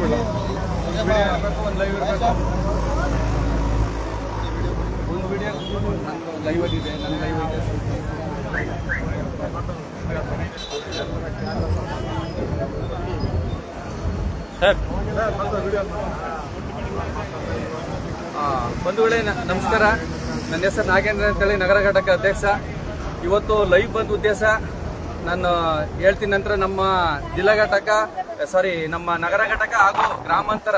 ಒಂದು ಲೈವ್ ಇರಬೇಕು ಒಂದು ವಿಡಿಯೋ ಲೈವ್ ನನ್ನ ಇದೆ ಬಂಧುಗಳೇ ನಮಸ್ಕಾರ. ನನ್ನ ಹೆಸರು ನಾಗೇಂದ್ರ ಅಂತೇಳಿ ನಗರ ಘಟಕ ಅಧ್ಯಕ್ಷ. ಇವತ್ತು ಲೈವ್ ಬಂದ ಉದ್ದೇಶ ನಾನು ಹೇಳ್ತೀನಿ ನಂತರ ನಮ್ಮ ಜಿಲ್ಲಾ ಘಟಕ ಸಾರಿ ನಮ್ಮ ನಗರ ಘಟಕ ಹಾಗೂ ಗ್ರಾಮಾಂತರ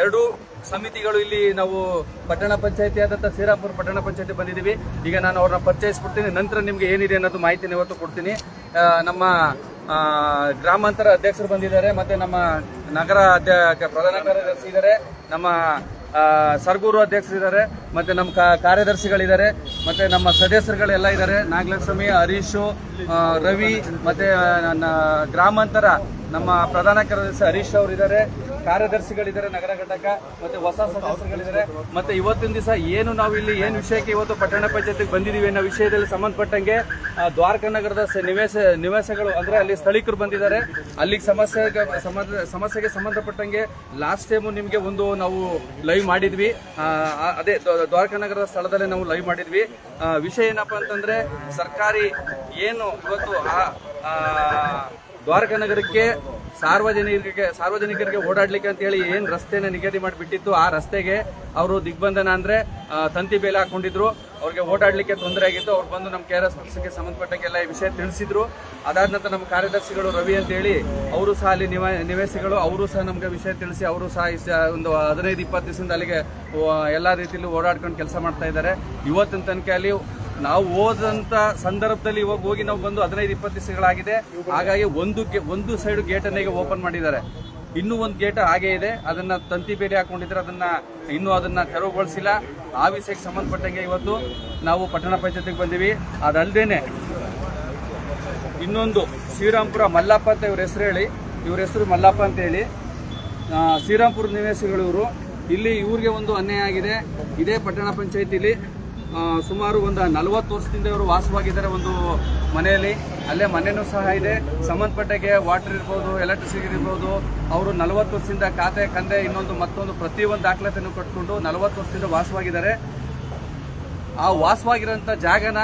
ಎರಡೂ ಸಮಿತಿಗಳು ಇಲ್ಲಿ ನಾವು ಪಟ್ಟಣ ಪಂಚಾಯತಿ ಆದಂಥ ಸೀರಾಪುರ ಪಟ್ಟಣ ಪಂಚಾಯತಿ ಬಂದಿದ್ದೀವಿ. ಈಗ ನಾನು ಅವ್ರನ್ನ ಪರಿಚಯಿಸ್ಬಿಡ್ತೀನಿ. ನಂತರ ನಿಮ್ಗೆ ಏನಿದೆ ಅನ್ನೋದು ಮಾಹಿತಿನ ಇವತ್ತು ಕೊಡ್ತೀನಿ. ನಮ್ಮ ಗ್ರಾಮಾಂತರ ಅಧ್ಯಕ್ಷರು ಬಂದಿದ್ದಾರೆ, ಮತ್ತೆ ನಮ್ಮ ನಗರ ಅಧ್ಯ ಪ್ರಧಾನ ಕಾರ್ಯದರ್ಶಿ ಇದ್ದಾರೆ ನಮ್ಮ ಸರ್ಗೂರು ಅಧ್ಯಕ್ಷರಿದ್ದಾರೆ, ಮತ್ತೆ ನಮ್ಮ ಕಾರ್ಯದರ್ಶಿಗಳಿದ್ದಾರೆ, ಮತ್ತೆ ನಮ್ಮ ಸದಸ್ಯರುಗಳೆಲ್ಲ ಇದ್ದಾರೆ. ನಾಗಲಕ್ಷ್ಮಿ, ಹರೀಶು ರವಿ, ಮತ್ತೆ ಗ್ರಾಮಾಂತರ, ನಮ್ಮ ಪ್ರಧಾನ ಕಾರ್ಯದರ್ಶಿ ಹರೀಶ್ ಅವರು ಇದ್ದಾರೆ ಕಾರ್ಯದರ್ಶಿಗಳಿದ್ದಾರೆ ನಗರ ಘಟಕ ಮತ್ತೆ ಹೊಸ ಸದಸ್ಯರುಗಳಿದ್ದಾರೆ. ಮತ್ತೆ ಇವತ್ತಿನ ದಿವಸ ಏನು ನಾವು ಇಲ್ಲಿ ಏನು ವಿಷಯಕ್ಕೆ ಇವತ್ತು ಪಟ್ಟಣ ಪಂಚಾಯತಿಗೆ ಬಂದಿದ್ದೀವಿ ಅನ್ನೋ ವಿಷಯದಲ್ಲಿ ಸಂಬಂಧಪಟ್ಟಂಗೆ ದ್ವಾರಕ ನಗರದ ನಿವೇಶ ನಿವಾಸಗಳು ಅಂದ್ರೆ ಅಲ್ಲಿ ಸ್ಥಳೀಕರು ಬಂದಿದ್ದಾರೆ. ಅಲ್ಲಿಗೆ ಸಮಸ್ಯೆಗೆ ಸಮಸ್ಯೆಗೆ ಸಂಬಂಧಪಟ್ಟಂಗೆ ಲಾಸ್ಟ್ ಟೈಮು ನಿಮಗೆ ಒಂದು ನಾವು ಲೈವ್ ಮಾಡಿದ್ವಿ. ಅದೇ ದ್ವ- ದ್ವಾರಕಾ ನಗರದ ಸ್ಥಳದಲ್ಲೇ ನಾವು ಲೈವ್ ಮಾಡಿದ್ವಿ. ವಿಷಯ ಏನಪ್ಪಾ ಅಂತಂದ್ರೆ ಸರ್ಕಾರಿ ಏನು ಇವತ್ತು ಆ, ದ್ವಾರಕಾ ನಗರಕ್ಕೆ ಸಾರ್ವಜನಿಕರಿಗೆ ಸಾರ್ವಜನಿಕರಿಗೆ ಓಡಾಡ್ಲಿಕ್ಕೆ ಅಂತ ಹೇಳಿ ಏನ್ ರಸ್ತೆನ ನಿಗದಿ ಮಾಡಿಬಿಟ್ಟಿತ್ತು, ಆ ರಸ್ತೆಗೆ ಅವರು ದಿಗ್ಬಂಧನ ಅಂದರೆ ತಂತಿ ಬೇಲೆ ಹಾಕೊಂಡಿದ್ರು. ಅವ್ರಿಗೆ ಓಡಾಡಲಿಕ್ಕೆ ತೊಂದರೆ ಆಗಿತ್ತು. ಅವ್ರು ಬಂದು ನಮ್ಮ ಕೆ ಆರ್ ಎಸ್ ಪಕ್ಷಕ್ಕೆ ಸಂಬಂಧಪಟ್ಟಂಗೆಲ್ಲ ಈ ವಿಷಯ ತಿಳಿಸಿದ್ರು. ಅದಾದ ನಂತರ ನಮ್ಮ ಕಾರ್ಯದರ್ಶಿಗಳು ರವಿ ಅಂತ ಹೇಳಿ, ಅವರು ಸಹ ಅಲ್ಲಿ ನಿವ ನಿವಾಸಿಗಳು ಅವರು ಸಹ ನಮ್ಗೆ ವಿಷಯ ತಿಳಿಸಿ, ಅವರು ಸಹ ಒಂದು ಹದಿನೈದು, ಇಪ್ಪತ್ತು ದಿವಸದಿಂದ ಅಲ್ಲಿಗೆ ಎಲ್ಲಾ ರೀತಿಯಲ್ಲಿ ಓಡಾಡ್ಕೊಂಡು ಕೆಲಸ ಮಾಡ್ತಾ ಇದ್ದಾರೆ. ಇವತ್ತಿನ ತನಕ ಅಲ್ಲಿ ನಾವು ಹೋದಂತ ಸಂದರ್ಭದಲ್ಲಿ ಇವಾಗ ಹೋಗಿ ನಾವು ಬಂದು ಹದಿನೈದು ಇಪ್ಪತ್ತು ದಿವಸಗಳಾಗಿದೆ. ಹಾಗಾಗಿ ಒಂದು ಒಂದು ಸೈಡ್ ಗೇಟ್ ಅನ್ನ ಓಪನ್ ಮಾಡಿದ್ದಾರೆ. ಇನ್ನೂ ಒಂದು ಗೇಟ್ ಹಾಗೆ ಇದೆ. ಅದನ್ನ ತಂತಿ ಬೇರೆ ಹಾಕೊಂಡಿದ್ರೆ ಅದನ್ನ ಇನ್ನೂ ಅದನ್ನ ತೆರವುಗೊಳಿಸಿಲ್ಲ. ಆ ವಿಷಯಕ್ಕೆ ಸಂಬಂಧಪಟ್ಟಂಗೆ ಇವತ್ತು ನಾವು ಪಟ್ಟಣ ಪಂಚಾಯತಿಗೆ ಬಂದಿವಿ. ಅದಲ್ದೇನೆ ಇನ್ನೊಂದು ಶ್ರೀರಾಮ್ಪುರ ಮಲ್ಲಪ್ಪ ಅಂತ ಇವ್ರ ಹೆಸರು ಹೇಳಿ. ಇವ್ರ ಹೆಸರು ಮಲ್ಲಪ್ಪ ಅಂತ ಹೇಳಿ. ಶ್ರೀರಾಮ್ಪುರ ನಿವಾಸಿಗಳು ಇವರು. ಇಲ್ಲಿ ಇವ್ರಿಗೆ ಒಂದು ಅನ್ಯಾಯ ಆಗಿದೆ. ಇದೇ ಪಟ್ಟಣ ಪಂಚಾಯತಿಲಿ ಸುಮಾರು ಒಂದು ನಲವತ್ತು ವರ್ಷದಿಂದ ಇವರು ವಾಸವಾಗಿದ್ದಾರೆ ಒಂದು ಮನೆಯಲ್ಲಿ. ಅಲ್ಲೇ ಮನೆಯೂ ಸಹ ಇದೆ. ಸಂಬಂಧಪಟ್ಟಾಗೆ ವಾಟರ್ ಇರ್ಬೋದು ಎಲೆಕ್ಟ್ರಿಸಿಟಿ ಇರ್ಬೋದು. ಅವರು ನಲವತ್ತು ವರ್ಷದಿಂದ ಖಾತೆ ಕಂದೆ ಇನ್ನೊಂದು ಮತ್ತೊಂದು ಪ್ರತಿಯೊಂದು ದಾಖಲಾತಿಯನ್ನು ಕಟ್ಕೊಂಡು ನಲವತ್ತು ವರ್ಷದಿಂದ ವಾಸವಾಗಿದ್ದಾರೆ. ಆ ವಾಸವಾಗಿರೋಂಥ ಜಾಗನ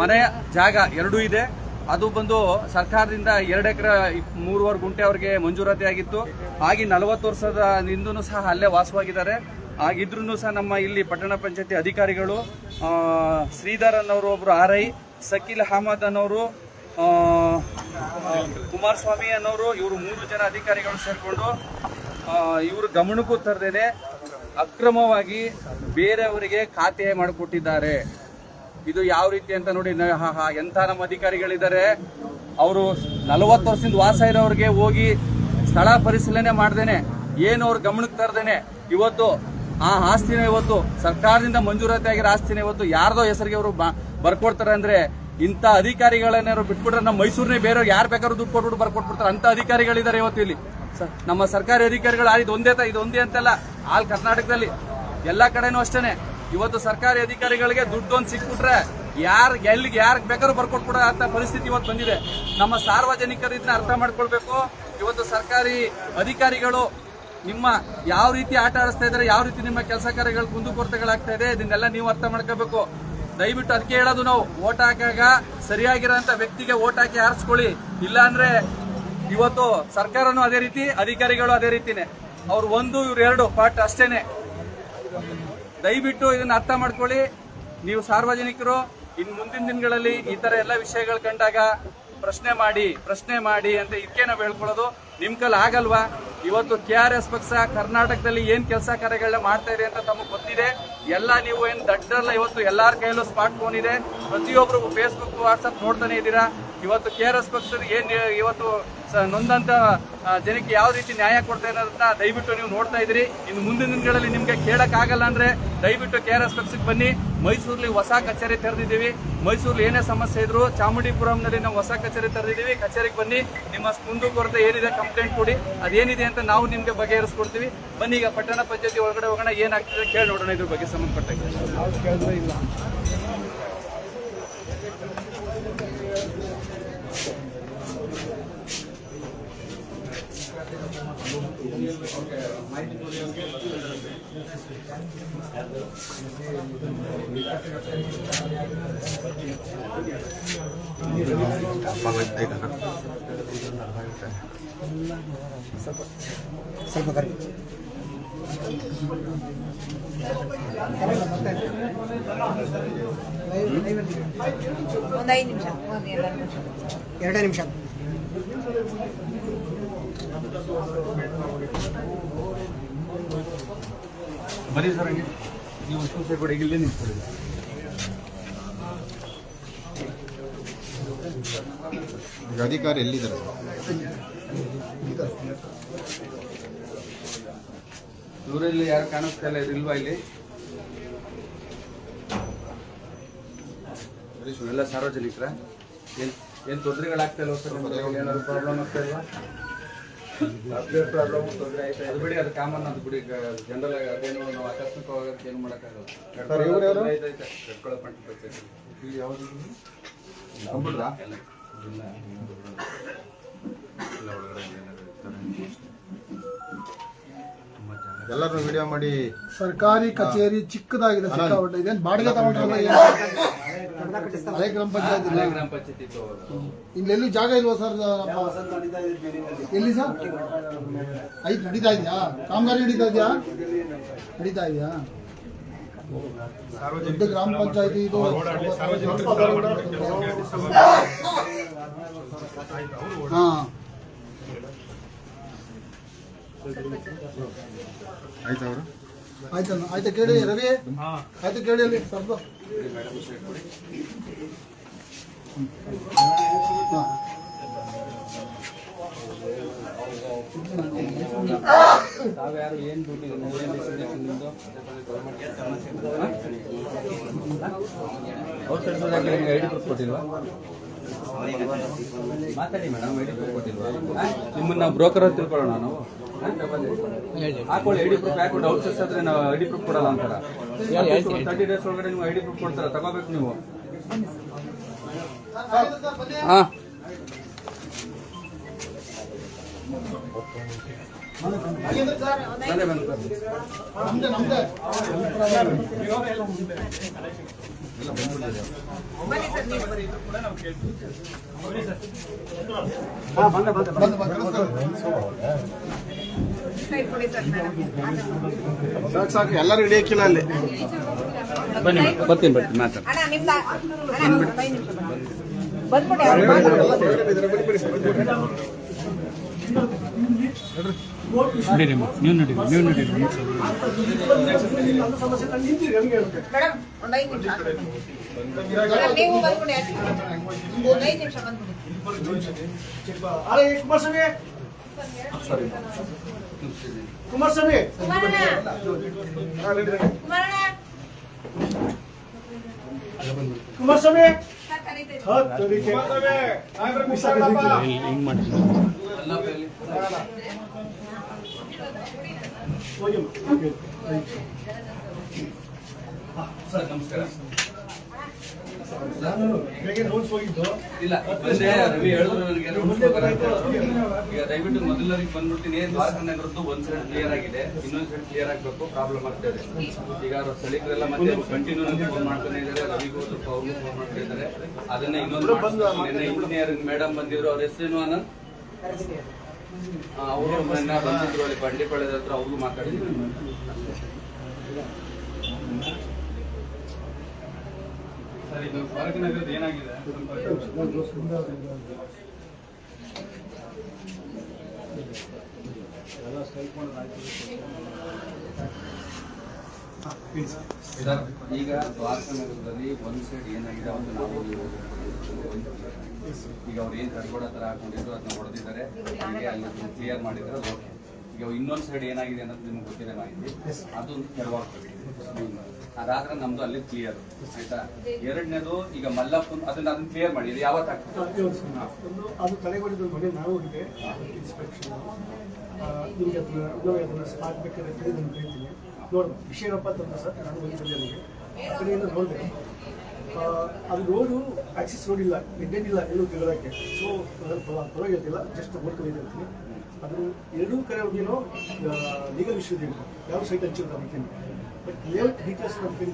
ಮನೆ ಜಾಗ ಎರಡೂ ಇದೆ. ಅದು ಬಂದು ಸರ್ಕಾರದಿಂದ ಎರಡು ಎಕರೆ, ಮೂರುವರೆ ಗುಂಟೆ ಅವರಿಗೆ ಮಂಜೂರಾತಿ ಆಗಿತ್ತು. ಹಾಗೆ ನಲವತ್ತು ವರ್ಷದ ನಿಂದೂ ಸಹ ಅಲ್ಲೇ ವಾಸವಾಗಿದ್ದಾರೆ. ಆಗಿದ್ರೂ ಸಹ ನಮ್ಮ ಇಲ್ಲಿ ಪಟ್ಟಣ ಪಂಚಾಯತಿ ಅಧಿಕಾರಿಗಳು ಶ್ರೀಧರ್ ಅನ್ನೋರು ಒಬ್ಬರು ಆರ್ ಐ, ಸಕೀಲ್ ಅಹಮದ್ ಅನ್ನೋರು ಕುಮಾರಸ್ವಾಮಿ ಅನ್ನೋರು, ಇವರು ಮೂರು ಜನ ಅಧಿಕಾರಿಗಳು ಸೇರಿಕೊಂಡು ಇವರು ಗಮನಕ್ಕೂ ತರದೇನೆ ಅಕ್ರಮವಾಗಿ ಬೇರೆಯವರಿಗೆ ಖಾತೆ ಮಾಡಿಕೊಟ್ಟಿದ್ದಾರೆ. ಇದು ಯಾವ ರೀತಿ ಅಂತ ನೋಡಿ ಎಂಥ ನಮ್ಮ ಅಧಿಕಾರಿಗಳಿದ್ದಾರೆ. ಅವರು ನಲವತ್ತು ವರ್ಷದಿಂದ ವಾಸ ಇರೋರಿಗೆ ಹೋಗಿ ಸ್ಥಳ ಪರಿಶೀಲನೆ ಮಾಡ್ದೇನೆ. ಏನು ಅವ್ರ ಗಮನಕ್ಕೆ ತರದೇನೆ. ಇವತ್ತು ಆ ಆಸ್ತಿನ ಇವತ್ತು ಸರ್ಕಾರದಿಂದ ಮಂಜೂರಾತಿ ಆಗಿರೋ ಆಸ್ತಿನ ಇವತ್ತು ಯಾರ್ದೋ ಹೆಸರಿಗೆ ಅವರು ಬರ್ಕೊಡ್ತಾರೆ ಅಂದ್ರೆ ಇಂಥ ಅಧಿಕಾರಿಗಳನ್ನೇನಾದ್ರು ಬಿಟ್ಬಿಟ್ರೆ ನಮ್ಮ ಮೈಸೂರಿನ ಬೇರೆಯವ್ರು ಯಾರು ಬೇಕಾದ್ರೂ ದುಡ್ಡು ಕೊಟ್ಬಿಟ್ಟು ಬರ್ಕೊಟ್ಬಿಡ್ತಾರೆ. ಅಂತ ಅಧಿಕಾರಿಗಳಿದ್ದಾರೆ ಇವತ್ತು ಇಲ್ಲಿ. ನಮ್ಮ ಸರ್ಕಾರಿ ಅಧಿಕಾರಿಗಳು ಇದು ಒಂದೇ ಇದು ಒಂದೇ ಅಂತಲ್ಲ, ಆಲ್ ಕರ್ನಾಟಕದಲ್ಲಿ. ಎಲ್ಲಾ ಕಡೆನೂ ಅಷ್ಟೇನೆ. ಇವತ್ತು ಸರ್ಕಾರಿ ಅಧಿಕಾರಿಗಳಿಗೆ ದುಡ್ಡು ಒಂದು ಸಿಕ್ಬಿಟ್ರೆ ಯಾರ್ ಎಲ್ಲಿಗೆ ಯಾರಿಗೆ ಬೇಕಾದ್ರೂ ಬರ್ಕೊಟ್ಬಿಡೋ ಅಂತ ಪರಿಸ್ಥಿತಿ ಇವತ್ತು ಬಂದಿದೆ. ನಮ್ಮ ಸಾರ್ವಜನಿಕರು ಅರ್ಥ ಮಾಡ್ಕೊಳ್ಬೇಕು. ಇವತ್ತು ಸರ್ಕಾರಿ ಅಧಿಕಾರಿಗಳು ನಿಮ್ಮ ಯಾವ ರೀತಿ ಆಟ ಆಡಿಸ್ತಾ ಇದ್ದಾರೆ, ಯಾವ ರೀತಿ ನಿಮ್ಮ ಕೆಲಸ ಕಾರ್ಯಗಳು ಕುಂದುಕೊರತೆಗಳಾಗ್ತಾ ಇದೆ, ಇದನ್ನೆಲ್ಲ ನೀವು ಅರ್ಥ ಮಾಡ್ಕೋಬೇಕು. ದಯವಿಟ್ಟು ಅದಕ್ಕೆ ಹೇಳೋದು ನಾವು, ಓಟ್ ಹಾಕಾಗ ಸರಿಯಾಗಿರೋಂಥ ವ್ಯಕ್ತಿಗೆ ಓಟ್ ಹಾಕಿ ಆರಿಸ್ಕೊಳ್ಳಿ ಇಲ್ಲಾಂದ್ರೆ ಇವತ್ತು ಸರ್ಕಾರನು ಅದೇ ರೀತಿ, ಅಧಿಕಾರಿಗಳು ಅದೇ ರೀತಿನೇ. ಅವ್ರು ಒಂದು, ಇವ್ರು ಎರಡು ಪಾಠ ಅಷ್ಟೇನೆ. ದಯವಿಟ್ಟು ಇದನ್ನ ಅರ್ಥ ಮಾಡ್ಕೊಳ್ಳಿ. ನೀವು ಸಾರ್ವಜನಿಕರು, ಇನ್ ಮುಂದಿನ ದಿನಗಳಲ್ಲಿ ಈ ತರ ಎಲ್ಲ ವಿಷಯಗಳು ಕಂಡಾಗ ಪ್ರಶ್ನೆ ಮಾಡಿ ಪ್ರಶ್ನೆ ಮಾಡಿ ಅಂತ ಇದಕ್ಕೆ ನಾವು ಹೇಳ್ಕೊಳ್ಳೋದು. ನಿಮ್ ಕಲ್ ಆಗಲ್ವಾ? ಇವತ್ತು ಕೆ ಆರ್ ಎಸ್ ಪಕ್ಷ ಕರ್ನಾಟಕದಲ್ಲಿ ಏನ್ ಕೆಲಸ ಕಾರ್ಯಗಳನ್ನ ಮಾಡ್ತಾ ಇದೆ ಅಂತ ತಮಗೆ ಗೊತ್ತಿದೆ. ಎಲ್ಲ ನೀವು ಏನ್ ದಡ್ಡಲ್ಲ, ಇವತ್ತು ಎಲ್ಲಾರ ಕೈಯಲ್ಲೂ ಸ್ಮಾರ್ಟ್ ಫೋನ್ ಇದೆ. ಪ್ರತಿಯೊಬ್ಬರು ಫೇಸ್ಬುಕ್ ವಾಟ್ಸ್ಆಪ್ ನೋಡ್ತಾನೆ ಇದ್ದೀರಾ? ಇವತ್ತು ಕೆ ಆರ್ ಎಸ್ ಪಕ್ಷದ ಏನ್ ಇವತ್ತು ನೊಂದಂತ ಜನಕ್ಕೆ ಯಾವ ರೀತಿ ನ್ಯಾಯ ಕೊಡ್ತಾ ಇರೋದಂತ ದಯವಿಟ್ಟು ನೀವು ನೋಡ್ತಾ ಇದ್ದೀರಿ. ಇನ್ನು ಮುಂದಿನ ದಿನಗಳಲ್ಲಿ ನಿಮ್ಗೆ ಆಗಲ್ಲ ಅಂದ್ರೆ ದಯವಿಟ್ಟು ಕೆ ಆರ್ ಎಸ್ ಪಕ್ಷಕ್ಕೆ ಬನ್ನಿ. ಮೈಸೂರಲ್ಲಿ ಹೊಸ ಕಚೇರಿ ತೆರೆದಿದ್ದೀವಿ. ಮೈಸೂರಲ್ಲಿ ಏನೇ ಸಮಸ್ಯೆ ಇದ್ರು ಚಾಮುಂಡಿಪುರಂನಲ್ಲಿ ನಾವು ಹೊಸ ಕಚೇರಿ ತೆರೆದಿದ್ದೀವಿ. ಕಚೇರಿಗೆ ಬನ್ನಿ. ನಿಮ್ಮ ಮುಂದುವರೆದ ಏನಿದೆ ಕಂಪ್ಲೇಂಟ್ ಕೊಡಿ. ಅದೇನಿದೆ ಅಂತ ನಾವು ನಿಮ್ಗೆ ಬಗೆಹರಿಸ್ಕೊಡ್ತೀವಿ. ಬನ್ನಿ ಈಗ ಪಟ್ಟಣ ಪಂಚಾಯತಿ ಒಳಗಡೆ ಹೋಗೋಣ. ಏನಾಗ್ತಿದೆ ಕೇಳಿ ನೋಡೋಣ ಇದ್ರ ಬಗ್ಗೆ ಸಂಬಂಧಪಟ್ಟ ಸ್ವಲ್ಪ ಕರೆಕ್ಟ್ ಒಂದು ಐದು ನಿಮಿಷ. ಎರಡೇ ನಿಮಿಷ. ಬರೀ ಸರ್ ಹಂಗೆ. ನೀವು ಕೂಡ ಇಲ್ಲೇ ನಿಂತ್ಕೊಳ್ಳಿ. ಈಗ ಅಧಿಕಾರಿ ಎಲ್ಲಿದ್ದಾರೆ? ಇವರಲ್ಲಿ ಯಾರು ಕಾಣಿಸ್ತಾ ಇಲ್ಲ ಇಲ್ವಾ ಇಲ್ಲಿ? ಎಲ್ಲ ಸಾರ್ವಜನಿಕರ? ಏನ್ ಏನ್ ತೊಂದರೆಗಳಾಗ್ತಾ ಇಲ್ವಾ ಸರ್? ಏನಾದ್ರು ಪ್ರಾಬ್ಲಮ್ ಆಗ್ತಾ ಇಲ್ವಾ? ಪ್ರಾಬ್ಲಮ್ ತೊಂದರೆ ಐತೆ ಅದು ಬಿಡಿ ಅದು ಕಾಮನ್ ಅದು ಬಿಡಿ ಜನರಲ್ ಅದೇನು ನಾವು ಆಕಸ್ಮಿಕವಾಗಿ ಏನು ಮಾಡೋಕ್ಕಾಗಲ್ಲ. ಕಟ್ಕೊಳ್ಳೋ ಯಾವ್ದು? ಇಲ್ಲ. ಇಲ್ಲ. ಒಳಗಡೆ. ಎಲ್ಲರೂ ವಿಡಿಯೋ ಮಾಡಿ ಸರ್ಕಾರಿ ಕಚೇರಿ ಚಿಕ್ಕದಾಗಿದೆ ಸಿಕ್ಕಾಪಟ್ಟೆ ಇದೇನು ಬಾಡಿಗೆ ತಗೊಂಡ್ರಲ್ಲ? ಹಳೆ ಗ್ರಾಮ ಪಂಚಾಯತ್ ಹಳೆ ಗ್ರಾಮ ಪಂಚಾಯತಿ ಇತ್ತು ಅವಾಗ. ಇಲ್ಲೆಲ್ಲೂ ಜಾಗ ಇಲ್ವಾ ಸರ್ ಎಲ್ಲಿ ಸರ್? ಐದು ನಡೀತಾ ಇದೆಯಾ? ಕಾಮಗಾರಿ ನಡೀತಾ ಇದೆಯಾ? ನಡೀತಾ ಇದೆಯಾ? ದೊಡ್ಡ ಗ್ರಾಮ ಪಂಚಾಯತಿ ಇದು. ಹಾ. ಆಯ್ತಾ ಅವರು? ಆಯ್ತಾ ಆಯ್ತಾ ಕೇಳಿ ರವಿ? ಆಯ್ತಾ ಕೇಳಿ ಅಲ್ಲಿ. ಸ್ವಲ್ಪ. ಹಾ ತಾವ್ಯಾರು ಏನ್ ಡ್ಯೂಟಿ ಏನ್ ಡೆಸಿಗ್ನೇಷನ್ ನಿಮ್ದು ಔಟ್ಸೈಡ್ ನಿಮ್ಗೆ ಐಡಿ ಪ್ರೂಫ್ ಕೊಟ್ಟಿಲ್ವಾ? ಮಾತಾಡಿ ಮೇಡಮ್ ಐಡಿ ಪ್ರೂಫ್ ಕೊಟ್ಟಿಲ್ವಾ? ನಿಮ್ಮನ್ನ ನಾವು ಬ್ರೋಕರ್ ಅಂತ ತಿಳ್ಕೊಳ್ಳೋಣ ನಾವು. ಹಾಕೊಳ್ಳಿ ಐಡಿ ಪ್ರೂಫ್ ಹಾಕೊಂಡು ಔಟ್ಸಸ್ ಆದ್ರೆ ನಾವು ಐಡಿ ಪ್ರೂಫ್ ಕೊಡಲ್ಲ ಅಂತಾರ. ತರ್ಟಿ ಡೇಸ್ ಒಳಗಡೆ ನೀವು ಐಡಿ ಪ್ರೂಫ್ ಕೊಡ್ತಾರ? ತಗೋಬೇಕು ನೀವು. ಹಾ. ಬಂದ ಬಂದೆ ಸಾಕು ಸಾಕು ಎಲ್ಲರೂ ಹಿಡಿಯಕ್ಕಿಲ್ಲ ಅಲ್ಲಿ ಬನ್ನಿ ಬರ್ತೀನಿ ಬರ್ತೀನಿ ಮಾತಾಡಿ. ಬಂದ್ಬಿಡಿ ಅವ್ರು ನೀವು ನಡೀರಿ ನೀವು ನಡೀರಿ ಕುಮಾರಸ್ವಾಮಿ. ಕುಮಾರಸ್ವಾಮಿ. ಹಿಂಗ್ ಕುಮಾರಣ್ಣ. ಈಗ ದಯವಿಟ್ಟು ಮೊದಲರಿಗೆ ಬಂದ್ಬಿಡ್ತೀನಿ ನಗರದ್ದು ಒಂದ್ ಸೈಡ್ ಕ್ಲಿಯರ್ ಆಗಿದೆ ಇನ್ನೊಂದ್ ಸೈಡ್ ಕ್ಲಿಯರ್ ಆಗ್ಬೇಕು ಪ್ರಾಬ್ಲಮ್ ಆಗ್ತಾ ಇದೆ ಈಗ ಅವ್ರ ಸ್ಥಳೀಕರೆಲ್ಲ ಮತ್ತೆ ಕಂಟಿನ್ಯೂ ಅಂತ ಫೋನ್ ಮಾಡ್ತಾನೆ ಇದ್ದಾರೆ ರವಿಗೂ ಸ್ವಲ್ಪ ಅವ್ರಿಗೂ ಫೋನ್ ಮಾಡ್ತಾ ಇದ್ದಾರೆ ಅದನ್ನ ಇನ್ನೊಂದು ಮೇಡಮ್ ಬಂದಿದ್ರು ಅವ್ರ ಹೆಸರೇನು ಆನಂದ್ ಅವರು ಮೊನ್ನೆ ಬಂದಿದ್ರು ಅಲ್ಲಿ ಹತ್ರ ಮಾತಾಡಿದ್ರು ಸರ್ ಇದು ಏನಾಗಿದೆ ಈಗ ದ್ವಾರಕ ನಗರದಲ್ಲಿ ಒಂದು ಸೈಡ್ ಏನಾಗಿದೆ ಅವತ್ತು ನಾವು. ಈಗ ಅವ್ರು ಏನ್ ಕಡ್ಗೋಡ ತರ ಹಾಕೊಂಡಿದ್ರು ಅದನ್ನ ಹೊಡೆದಿದ್ದಾರೆ. ಹೀಗೆ ಅಲ್ಲಿ ಕ್ಲಿಯರ್ ಮಾಡಿದ್ರೆ ಓಕೆ ಈಗ ಇನ್ನೊಂದು ಸೈಡ್ ಏನಾಗಿದೆ ಅನ್ನೋದು ನಿಮ್ಗೆ ಗೊತ್ತಿದೆ ಮಾಹಿತಿ. ಅದು ತೆರವಾಗ್ತದೆ ಅದಾದ್ರೆ ನಮ್ದು ಅಲ್ಲಿ ಕ್ಲಿಯರ್ ಆಯ್ತಾ? ಎರಡನೇದು ಈಗ ಮಲ್ಲಪ್ಪನ್ ಅದನ್ನ ಅದನ್ನ ಕ್ಲಿಯರ್ ಮಾಡಿ. ಇದು ಒಂದು ಅದು ತಲೆಗೊಂಡಿದ್ದು ಮನೆ ನಾವು ಹೋಗಿದೆ ಇನ್ಸ್ಪೆಕ್ಷನ್ ನಿಮಗೆ ಅದನ್ನ ನಾವು ಅದನ್ನ ಸ್ಪಾಟ್ ಬೇಕಾದ್ರೆ ಕರೀದು ನಾನು ಕರಿತೀನಿ. ವಿಷಯ ಏನಪ್ಪ ಅಂತಂದ್ರೆ ಸರ್ ನಾನು ಹೋಗಿದ್ದೆ ನನಗೆ ನೋಡಿದೆ ಅದು ರೋಡು ಆಕ್ಸಿಸ್ ರೋಡ್ ಇಲ್ಲ ಇಲ್ಲ ಎಲ್ಲೂ ತಿಳಿದಕ್ಕೆ ಸೊ ಪರವಾಗಿರ್ತಿಲ್ಲ ಜಸ್ಟ್ ನೋಡ್ಕೊಂಡಿದ್ದೆ ಅಂತೀನಿ. ಅದು ಎರಡೂ ಕಡೆ ಹೋಗಿನೋ ಲೀಗಲ್ ಇಶ್ಯೂ ಇದೆ ಯಾವ ಸೈಟ್ ಹಂಚಿಲ್ಲ ಬರ್ತೀನಿ ಬಟ್ ಲೇಔಟ್ ಡೀಟೇಲ್ಸ್ ನಮಗೆ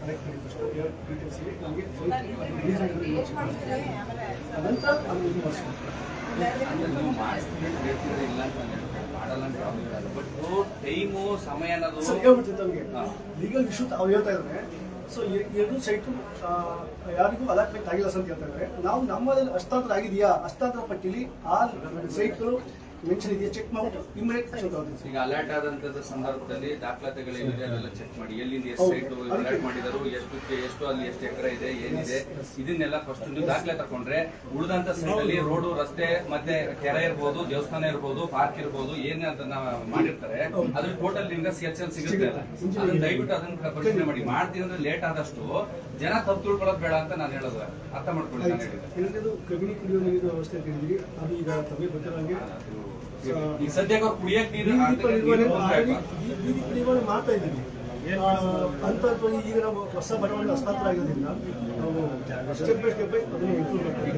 ಕಲೆಕ್ಟ್ ಮಾಡಿ ಫಸ್ಟ್ ಲೇಔಟ್ ಡೀಟೇಲ್ಸ್ ನಮಗೆ ರಿಲೀಸ್ ಅದು ಇದು. ಮಾಡಲ್ಲ ಹೇಳಲ್ಲ ಬಟ್ ಟೈಮು ಸಮಯ ಅನ್ನೋದು ಹೇಳ್ಬಿಡ್ತೀನಿ ನಮಗೆ. ಲೀಗಲ್ ಇಶ್ಯೂ ಅವ್ರು ಹೇಳ್ತಾ ಇದ್ದಾರೆ ಸೊ ಎರಡು ಸೈಟು ಯಾರಿಗೂ ಅಲಾಟ್ಮೆಂಟ್ ಆಗಿಲ್ಲ ಅಂತ ಹೇಳ್ತಾ ನಾವು ನಮ್ಮಲ್ಲಿ ಹಸ್ತಾಂತರ ಆಗಿದೆಯಾ? ಹಸ್ತಾಂತರ ಪಟ್ಟಿಲಿ ಆ ಸೈಟ್ಗಳು ಮೆನ್ಷನ್ ಇದೆಯಾ? ಚೆಕ್ ಮಾಡ್ಬಿಟ್ಟು ಇಮಿಡಿಯೇಟ್ ಈಗ ಅಲರ್ಟ್ ಆದಂತದ ಸಂದರ್ಭದಲ್ಲಿ ದಾಖಲಾತಿಗಳೇನಿದೆ ಅದೆಲ್ಲ ಚೆಕ್ ಮಾಡಿ. ಎಲ್ಲಿಂದ ಎಷ್ಟು. ಸೈಟ್ ಅಲರ್ಟ್ ಮಾಡಿದರು ಎಷ್ಟು ಎಷ್ಟು ಅಲ್ಲಿ ಎಷ್ಟು ಎಕರೆ ಇದೆ ಏನಿದೆ? ಇದನ್ನೆಲ್ಲ ಫಸ್ಟ್ ನೀವು ದಾಖಲೆ ತಕೊಂಡ್ರೆ ಉಳಿದಂತ ಸೈಟ್ ಅಲ್ಲಿ ರೋಡು ರಸ್ತೆ ಮತ್ತೆ ಕೆರೆ ಇರ್ಬೋದು ದೇವಸ್ಥಾನ ಇರ್ಬೋದು ಪಾರ್ಕ್ ಇರ್ಬೋದು ಏನೇ ಅದನ್ನ ಮಾಡಿರ್ತಾರೆ ಅದ್ರ ಟೋಟಲ್ ನಿಮ್ಗೆ ಎಚ್ ಎಲ್ ಸಿಗುತ್ತೆ. ಅದನ್ನ ದಯವಿಟ್ಟು ಅದನ್ನ ಪರಿಶೀಲನೆ ಮಾಡಿ. ಮಾಡ್ತೀನಿ ಅಂದ್ರೆ ಲೇಟ್ ಆದಷ್ಟು ಜನ ತಪ್ಪು ತಿಳ್ಕೊಳ್ಳೋದು ಬೇಡ ಅಂತ ನಾನು ಹೇಳೋದು. ಅರ್ಥ ಮಾಡ್ಕೊಳ್ಳಿ ಇನ್ನೊಂದು ಕಬಿನಿ ಕುಡಿಯುವ ನೀರಿನ ವ್ಯವಸ್ಥೆ ಅಂತ ಅದು ಈಗ ತಮಗೆ ಗೊತ್ತಿರೋಂಗೆ ಈಗ ಸದ್ಯಕ್ಕೆ ಅವ್ರು ಕುಡಿಯಕ್ ನೀರು ಮಾಡ್ತಾ ಇದ್ದೀವಿ. ಹಂತವಾಗಿ ಈಗ ನಾವು ಹೊಸ ಬರವಣಿಗೆ ಹಸ್ತಾಂತರ ಆಗಿರೋದ್ರಿಂದ ನಾವು ಸ್ಟೆಪ್ ಬೈ ಸ್ಟೆಪ್ ಬೈ ಅದನ್ನು ಇಂಪ್ರೂವ್ ಮಾಡ್ತೀವಿ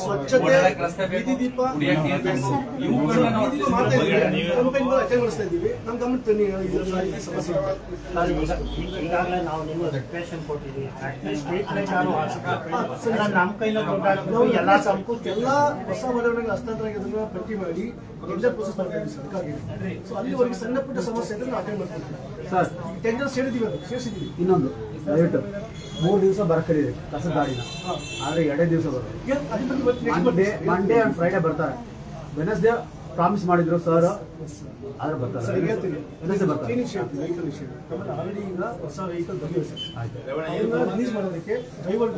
ಸ್ವಚ್ಛತೆ, ಬೀದಿ ದೀಪ, ಮಾಡ್ತಾ ಇದ್ದೀವಿ ಅಟೆಂಡ್ ಮಾಡಿಸ್ತಾ ಇದ್ದೀವಿ. ನಮ್ಮ ಗಮನ ತನ್ನಿ ಸಮಸ್ಯೆ ಈಗಾಗಲೇ ನಾವು ನಿಮ್ಮ ರೆಕ್ವೇಷನ್ ಕೊಟ್ಟಿದ್ದೀವಿ. Street light. ನಮ್ಮ ಕೈಯಿಂದ ಎಲ್ಲ ಸಮಕೂರ್ತಿ ಎಲ್ಲ ಹೊಸ ಬರವಣಿಗೆ ಹಸ್ತಾಂತರ ಆಗಿದ್ದನ್ನ ಪಟ್ಟಿ ಮಾಡಿ ಎಲ್ಲ ಪ್ರೋಸೆಸ್ ಮಾಡ್ತಾ ಇದ್ದೀವಿ ಸರ್ಕಾರಕ್ಕೆ. ಸೊ ಅಲ್ಲಿವರೆಗೆ ಸಣ್ಣ ಪುಟ್ಟ ಸಮಸ್ಯೆ ಇದ್ರೆ ನಾವು ಅಟೆಂಡ್ ಮಾಡ್ತೀವಿ. ಸರ್ ಟೆಂಡರ್ ಸೇರಿದ್ದೀವಿ ಅದು ಸೇರಿಸಿದ್ದೀವಿ ಇನ್ನೊಂದು ದಯವಿಟ್ಟು ಮೂರು ದಿವಸ ಬರ್ಕಡಿದೆ ಕಸ ಗಾಡಿನ ಆದರೆ ಎರಡೇ ದಿವಸ ಬರೋದು. ಮಂಡೇ. ಮಂಡೇ ಅಂಡ್ ಫ್ರೈಡೇ ಬರ್ತಾರೆ? ವೆನಸ್ಡೇ ಪ್ರಾಮಿಸ್ ಮಾಡಿದ್ರು ಸರ್. ಆದ್ರೆ ಸರ್ ಬರ್ತಾರೆ. ಆಲ್ರೆಡಿ ಈಗ ಹೊಸ ವೆಹಿಕಲ್ ರಿಲೀಸ್ ಮಾಡೋದಕ್ಕೆ ಡ್ರೈವರ್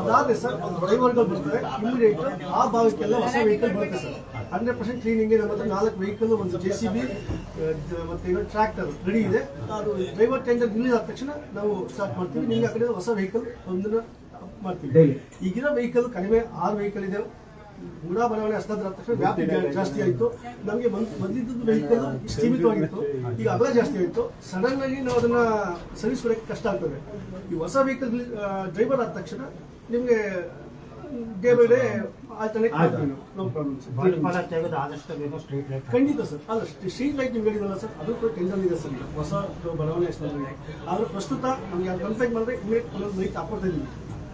ಅದಾದ್ರೆ ಸರ್ ಡ್ರೈವರ್ಗಳು ಬರ್ತಾರೆ. ಇಮಿಡಿಯೇಟ್ ಆ ಭಾಗಕ್ಕೆಲ್ಲ ಹೊಸ ವೆಹಿಕಲ್ ಬರುತ್ತೆ ಸರ್. ಹಂಡ್ರೆಡ್ ಪರ್ಸೆಂಟ್ ಕ್ಲೀನಿಂಗ್ ನಮ್ಮ ಹತ್ರ ನಾಲ್ಕು ವೆಹಿಕಲ್ ಒಂದು ಜೆ ಸಿ ಬಿ ಮತ್ತೆ ಟ್ರ್ಯಾಕ್ಟರ್ ರೆಡಿ ಇದೆ. ಅದು ಡ್ರೈವರ್ ಟೆಂಡರ್ ರಿಲೀಸ್ ಆದ ತಕ್ಷಣ ನಾವು ಸ್ಟಾರ್ಟ್ ಮಾಡ್ತೀವಿ. ನಿಮ್ಗೆ ಆ ಕಡೆ ಹೊಸ ವೆಹಿಕಲ್ ಒಂದನ್ನ ಮಾಡ್ತೀವಿ. ಈಗಿರೋ ಈಗಿನ ವೆಹಿಕಲ್ ಕಡಿಮೆ ಆರು ವೆಹಿಕಲ್ ಇದೆ. ಗುಣ ಬಡಾವಣೆ ಹಸ್ತಾಂತರ ಆದ ತಕ್ಷಣ ವ್ಯಾಪ್ತಿ ಜಾಸ್ತಿ ಆಯಿತು. ನಮಗೆ ಬಂದು ಬಂದಿದ್ದು ವೆಹಿಕಲ್ ಸೀಮಿತವಾಗಿತ್ತು. ಈಗ ಅಗಲ ಜಾಸ್ತಿ ಆಯಿತು. ಸಡನ್ ಆಗಿ ನಾವು ಅದನ್ನ ಸರ್ವಿಸ್ ಕೊಡೋಕ್ಕೆ ಕಷ್ಟ ಆಗ್ತದೆ. ಈ ಹೊಸ ವೆಹಿಕಲ್ ಡ್ರೈವರ್ ಆದ ತಕ್ಷಣ ನಿಮಗೆ ಡೇ ಬೈ ಡೇ ಫಲ ತೆಗೆದು ಆದಷ್ಟು ಬೇಗ ಸ್ಟ್ರೀಟ್ ಲೈಟ್ ಖಂಡಿತ ಸರ್ ಅಲ್ಲ ಸ್ಟ್ರೀಟ್ ಲೈಟ್ ನಿಮ್ಗೆ ಹೇಳಿದಲ್ಲ ಸರ್ ಅದು ಕೂಡ ಟೆಂಡರ್ ಇದೆ ಸರ್. ಹೊಸ ಬಡಾವಣೆ ಹೆಸರಲ್ಲಿ ಆದ್ರೆ ಪ್ರಸ್ತುತ ನಮಗೆ ಅದು ಕಂಪ್ಲೇಂಟ್ ಮಾಡಿದ್ರೆ ಇಮಿಡಿಯೇಟ್ ಒಂದೊಂದು ಲೈಟ್ ಹಾಕೊಡ್ತಾ ಇದ್ದೀವಿ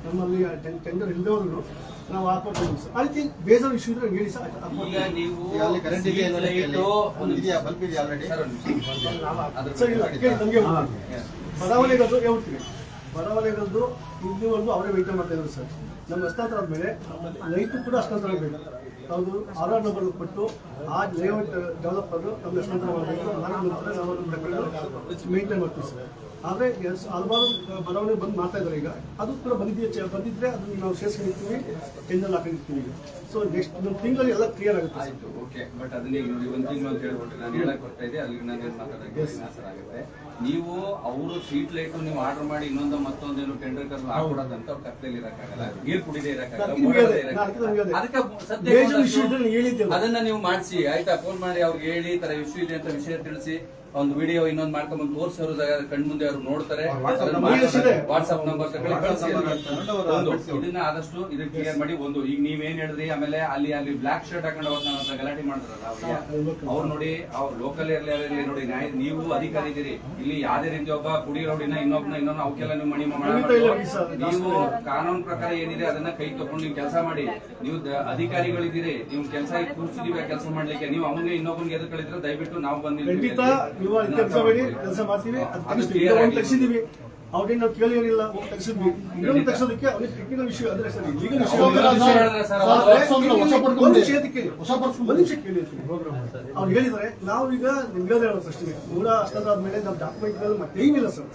ನಮ್ಮಲ್ಲಿ ಟೆಂಡರ್ ಇಲ್ಲದವ್ರು ನಾವು ಹಾಕೊಡ್ತಾ ಇದ್ದೀವಿ ಸರ್ ಅದಕ್ಕೆ ಬೇಜಾರು ಇಶ್ಯೂ ಇದ್ರೆ ಹೇಳಿ ಸರ್ ನಮಗೆ ಬಡಾವಣೆಗಳದ್ದು ಹೇಳ್ತೀವಿ ಬಡಾವಣೆಗಳದ್ದು ಇಲ್ಲಿವರೆಗೂ ಅವರೇ ವೆಯ್ಟ್ ಮಾಡ್ತಾ ಇದ್ರು ಸರ್ ನಮ್ಮ ಹಸ್ತಾಂತರ ಆದ್ಮೇಲೆ ರೈತರು ಕೂಡ ಹಸ್ತಾಂತರ ಆಗಬೇಕು. ಅವರು ಆರ್ ನಂಬರ್ ಕೊಟ್ಟು ಆ ಲೇಔಟ್ ಡೆವಲಪರ್ ನಮ್ಗೆ ಹಸ್ತಾಂತರ ಮಾಡಬೇಕು. ಆಧಾರ್ ನಾವು ಮೇಂಟೈನ್ ಮಾಡ್ತೀವಿ ಸರ್. ಆದರೆ ಹಲವಾರು ಬಡಾವಣೆ ಬಂದು ಮಾಡ್ತಾ ಇದ್ದಾರೆ ಈಗ. ಅದು ಕೂಡ ಬಂದಿದೆಯಾ ಬಂದಿದ್ದರೆ ಬಂದಿದ್ರೆ ಅದನ್ನ ನಾವು ಸೇರಿಸ್ಕೊಂಡಿರ್ತೀವಿ ಟೆಂಡರ್ ಹಾಕೊಂಡಿರ್ತೀವಿ ಈಗ. ಸೊ ನೆಕ್ಸ್ಟ್ ಒಂದು ತಿಂಗಳಲ್ಲಿ ಎಲ್ಲ ಕ್ಲಿಯರ್ ಆಗುತ್ತೆ ಆಯಿತು ಓಕೆ ಬಟ್ ಅದನ್ನೇ ಒಂದು ನೋಡಿ ಒಂದ್ ತಿಂಗಳು ಅಂತ ಹೇಳ್ಬಿಟ್ಟು ನಾನು ಹೇಳಕ್ ಬರ್ತಾ ಇದ್ದೆ ಅಲ್ಲಿ ನಾನು ಏನ್ ಮಾತಾಡಕ್ಕೆ ಆಗುತ್ತೆ ನೀವು ಅವರು ಸೀಟ್ ಲೈಟ್ ನೀವು ಆರ್ಡರ್ ಮಾಡಿ ಇನ್ನೊಂದು ಮತ್ತೊಂದೇನು ಟೆಂಡರ್ ಕರ್ದು ಹಾಕೊಡೋದಂತ ಅವ್ರ ಕತ್ತಲ್ಲಿ ಇರಕ್ಕಾಗಲ್ಲ. ನೀರ್ ಕುಡಿದೇ ಇರಕ್ಕಾಗಲ್ಲ ಅದಕ್ಕೆ ಸದ್ಯ ಅದನ್ನ ನೀವು ಮಾಡಿಸಿ ಆಯ್ತಾ? ಫೋನ್ ಮಾಡಿ ಅವ್ರಿಗೆ ಹೇಳಿ ತರ ಇಶ್ಯೂ ಇದೆ ಅಂತ ವಿಷಯ ತಿಳಿಸಿ. ಒಂದು ವಿಡಿಯೋ ಇನ್ನೊಂದು ಮಾಡ್ಕೊಂಡ್ ತೋರಿಸೋರು ಕಣ್ಮುಂದೆ ಮುಂದೆ ಅವರು ನೋಡ್ತಾರೆ. ವಾಟ್ಸ್ಆಪ್ ನಂಬರ್ ಒಂದು, ಇದನ್ನ ಆದಷ್ಟು ಇದನ್ನ ಕ್ಲಿಯರ್ ಮಾಡಿ ಒಂದು ಈಗ ನೀವೇನ್ ಹೇಳಿದ್ರಿ ಆಮೇಲೆ ಅಲ್ಲಿ ಅಲ್ಲಿ ಬ್ಲಾಕ್ ಶರ್ಟ್ ಹಾಕೊಂಡು ಅವ್ರನ್ನ ಗಲಾಟೆ ಮಾಡಿದ್ರಲ್ಲ ಅವ್ರು ನೋಡಿ ಅವ್ರು ಲೋಕಲ್ ಇರ್ಲಿ ನೋಡಿ ನ್ಯಾಯ ನೀವು ಅಧಿಕಾರಿ ಇದ್ದೀರಿ. ಇಲ್ಲಿ ಯಾವ್ದೇ ರೀತಿ ಒಬ್ಬ ಕುಡಿ ರೌಡಿನ ಇನ್ನೊಬ್ಬನ ಇನ್ನೊಂದು ಅವಕ್ಕೆಲ್ಲ ನೀವು ಮಣಿ ನೀವು ಕಾನೂನು ಪ್ರಕಾರ ಏನಿದೆ ಅದನ್ನ ಕೈ ತಕೊಂಡು ನೀವು ಕೆಲಸ ಮಾಡಿ. ನೀವು ಅಧಿಕಾರಿಗಳಿದ್ದೀರಿ ನೀವು ಕೆಲಸ ಕೂರ್ಸಿದೀವಿ ಕೆಲಸ ಮಾಡ್ಲಿಕ್ಕೆ ನೀವು ಅವನಿಗೆ ಇನ್ನೊಬ್ಬನಿಗೆ ಎದುರು ಕಳಿದ್ರೆ ದಯವಿಟ್ಟು ನಾವು ಬಂದಿದ್ದೀವಿ. ಖಂಡಿತ ನೀವು ಕೆಲಸ ಮಾಡಿ ಕೆಲಸ ಮಾಡ್ತೀವಿ ಒಂದು ಆಗಿ. ತೆಗಿಸಿದೀವಿ ಅವ್ರಿಗೆ ನಾವು ಕೇಳಿ ಏನಿಲ್ಲ ಹೋಗಿ ಇನ್ನೊಂದು ಅವ್ರಿಗೆ ಟೆಕ್ನಿಕಲ್ ವಿಷಯ ಅಂದ್ರೆ ಸರ್. ಲೀಗಲ್ ವಿಷಯ ಒಂದು ಕೇಳಿ ಅವ್ರು ಹೇಳಿದ್ದಾರೆ ನಾವು ಈಗ ನಿಮ್ಗೆ ಹೇಳೋದು ಅಷ್ಟೇ ಅಷ್ಟೊಂದು ಆದ್ಮೇಲೆ ನಮ್ಮ ಡಾಕ್ಯುಮೆಂಟ್ ಮತ್ತೆ ಏನಿಲ್ಲ ಸರ್.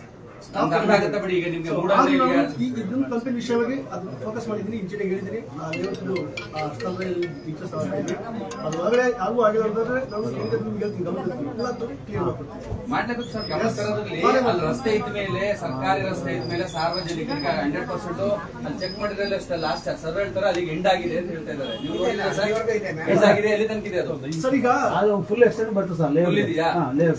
ಅರ್ಥ ಆಗುತ್ತೆ ಬಿಡಿ ಈಗ ನಿಮ್ಗೆ ಮೂಡ ಆದ್ರೂ ಅಂದ್ರೆ ನಾನು ಈಗ- ಈ ಇದನ್ನ ಕಂಪನಿ ವಿಷಯವಾಗಿ ಅದು ಫೋಕಸ್ ಮಾಡಿದ್ದೀನಿ ಇಂಜಿನಿಯರ್ ಹೇಳಿದ್ದೀನಿ. ಆ ಲೇಔಟ್ದು ಆ ಸ್ಥಳದ ಟೀಚರ್ಸ್ ಆಗಿದ್ದೀನಿ ಅದು ಒಳಗಡೆ ಯಾರಿಗೂ ಆಗಿಲ್ಲ ಅಂತಂದ್ರೆ ನಾವು ಹೇಳಿದ್ರೆ ನಿಮ್ಗೆ ಹೇಳ್ತೀನಿ ಗಮನಿಸ್ತೀನಿ ಎಲ್ಲ ಕ್ಲಿಯರ್ ಮಾಡ್ಕೊಡ್ತೀನಿ ಮಾಡ್ಲೇಬೇಕು ಸರ್ ಗಮನ ತರೋದ್ರಲ್ಲಿ ಅಲ್ಲಿ ರಸ್ತೆ ಇದ್ಮೇಲೆ ಸರ್ಕಾರಿ ರಸ್ತೆ ಇದ್ಮೇಲೆ ಸಾರ್ವಜನಿಕರಿಗೆ ಹಂಡ್ರೆಡ್ ಪರ್ಸೆಂಟ್ ಅಲ್ಲಿ ಚೆಕ್ ಮಾಡಿದ್ರೆ ಅಷ್ಟೇ ಲಾಸ್ಟ್ ಸರ್ ಹೇಳ್ತಾರೆ ಅಲ್ಲಿಗೆ ಎಂಡ್ ಆಗಿದೆ ಅಂತ ಹೇಳ್ತಾ ಇದ್ದಾರೆ. ನೀವು ನೋಡಿದ್ರೆ ಸರ್? ಎಂಡ್ ಆಗಿದೆ ಎಲ್ಲಿ ತನಕ ಇದೆ ಅದು? ಸರ್ ಈಗ ಅದು ಫುಲ್ ಎಕ್ಸ್ಟೆಂಡ್ ಬರ್ತದೆ ಸರ್ ಇದೆಯಾ?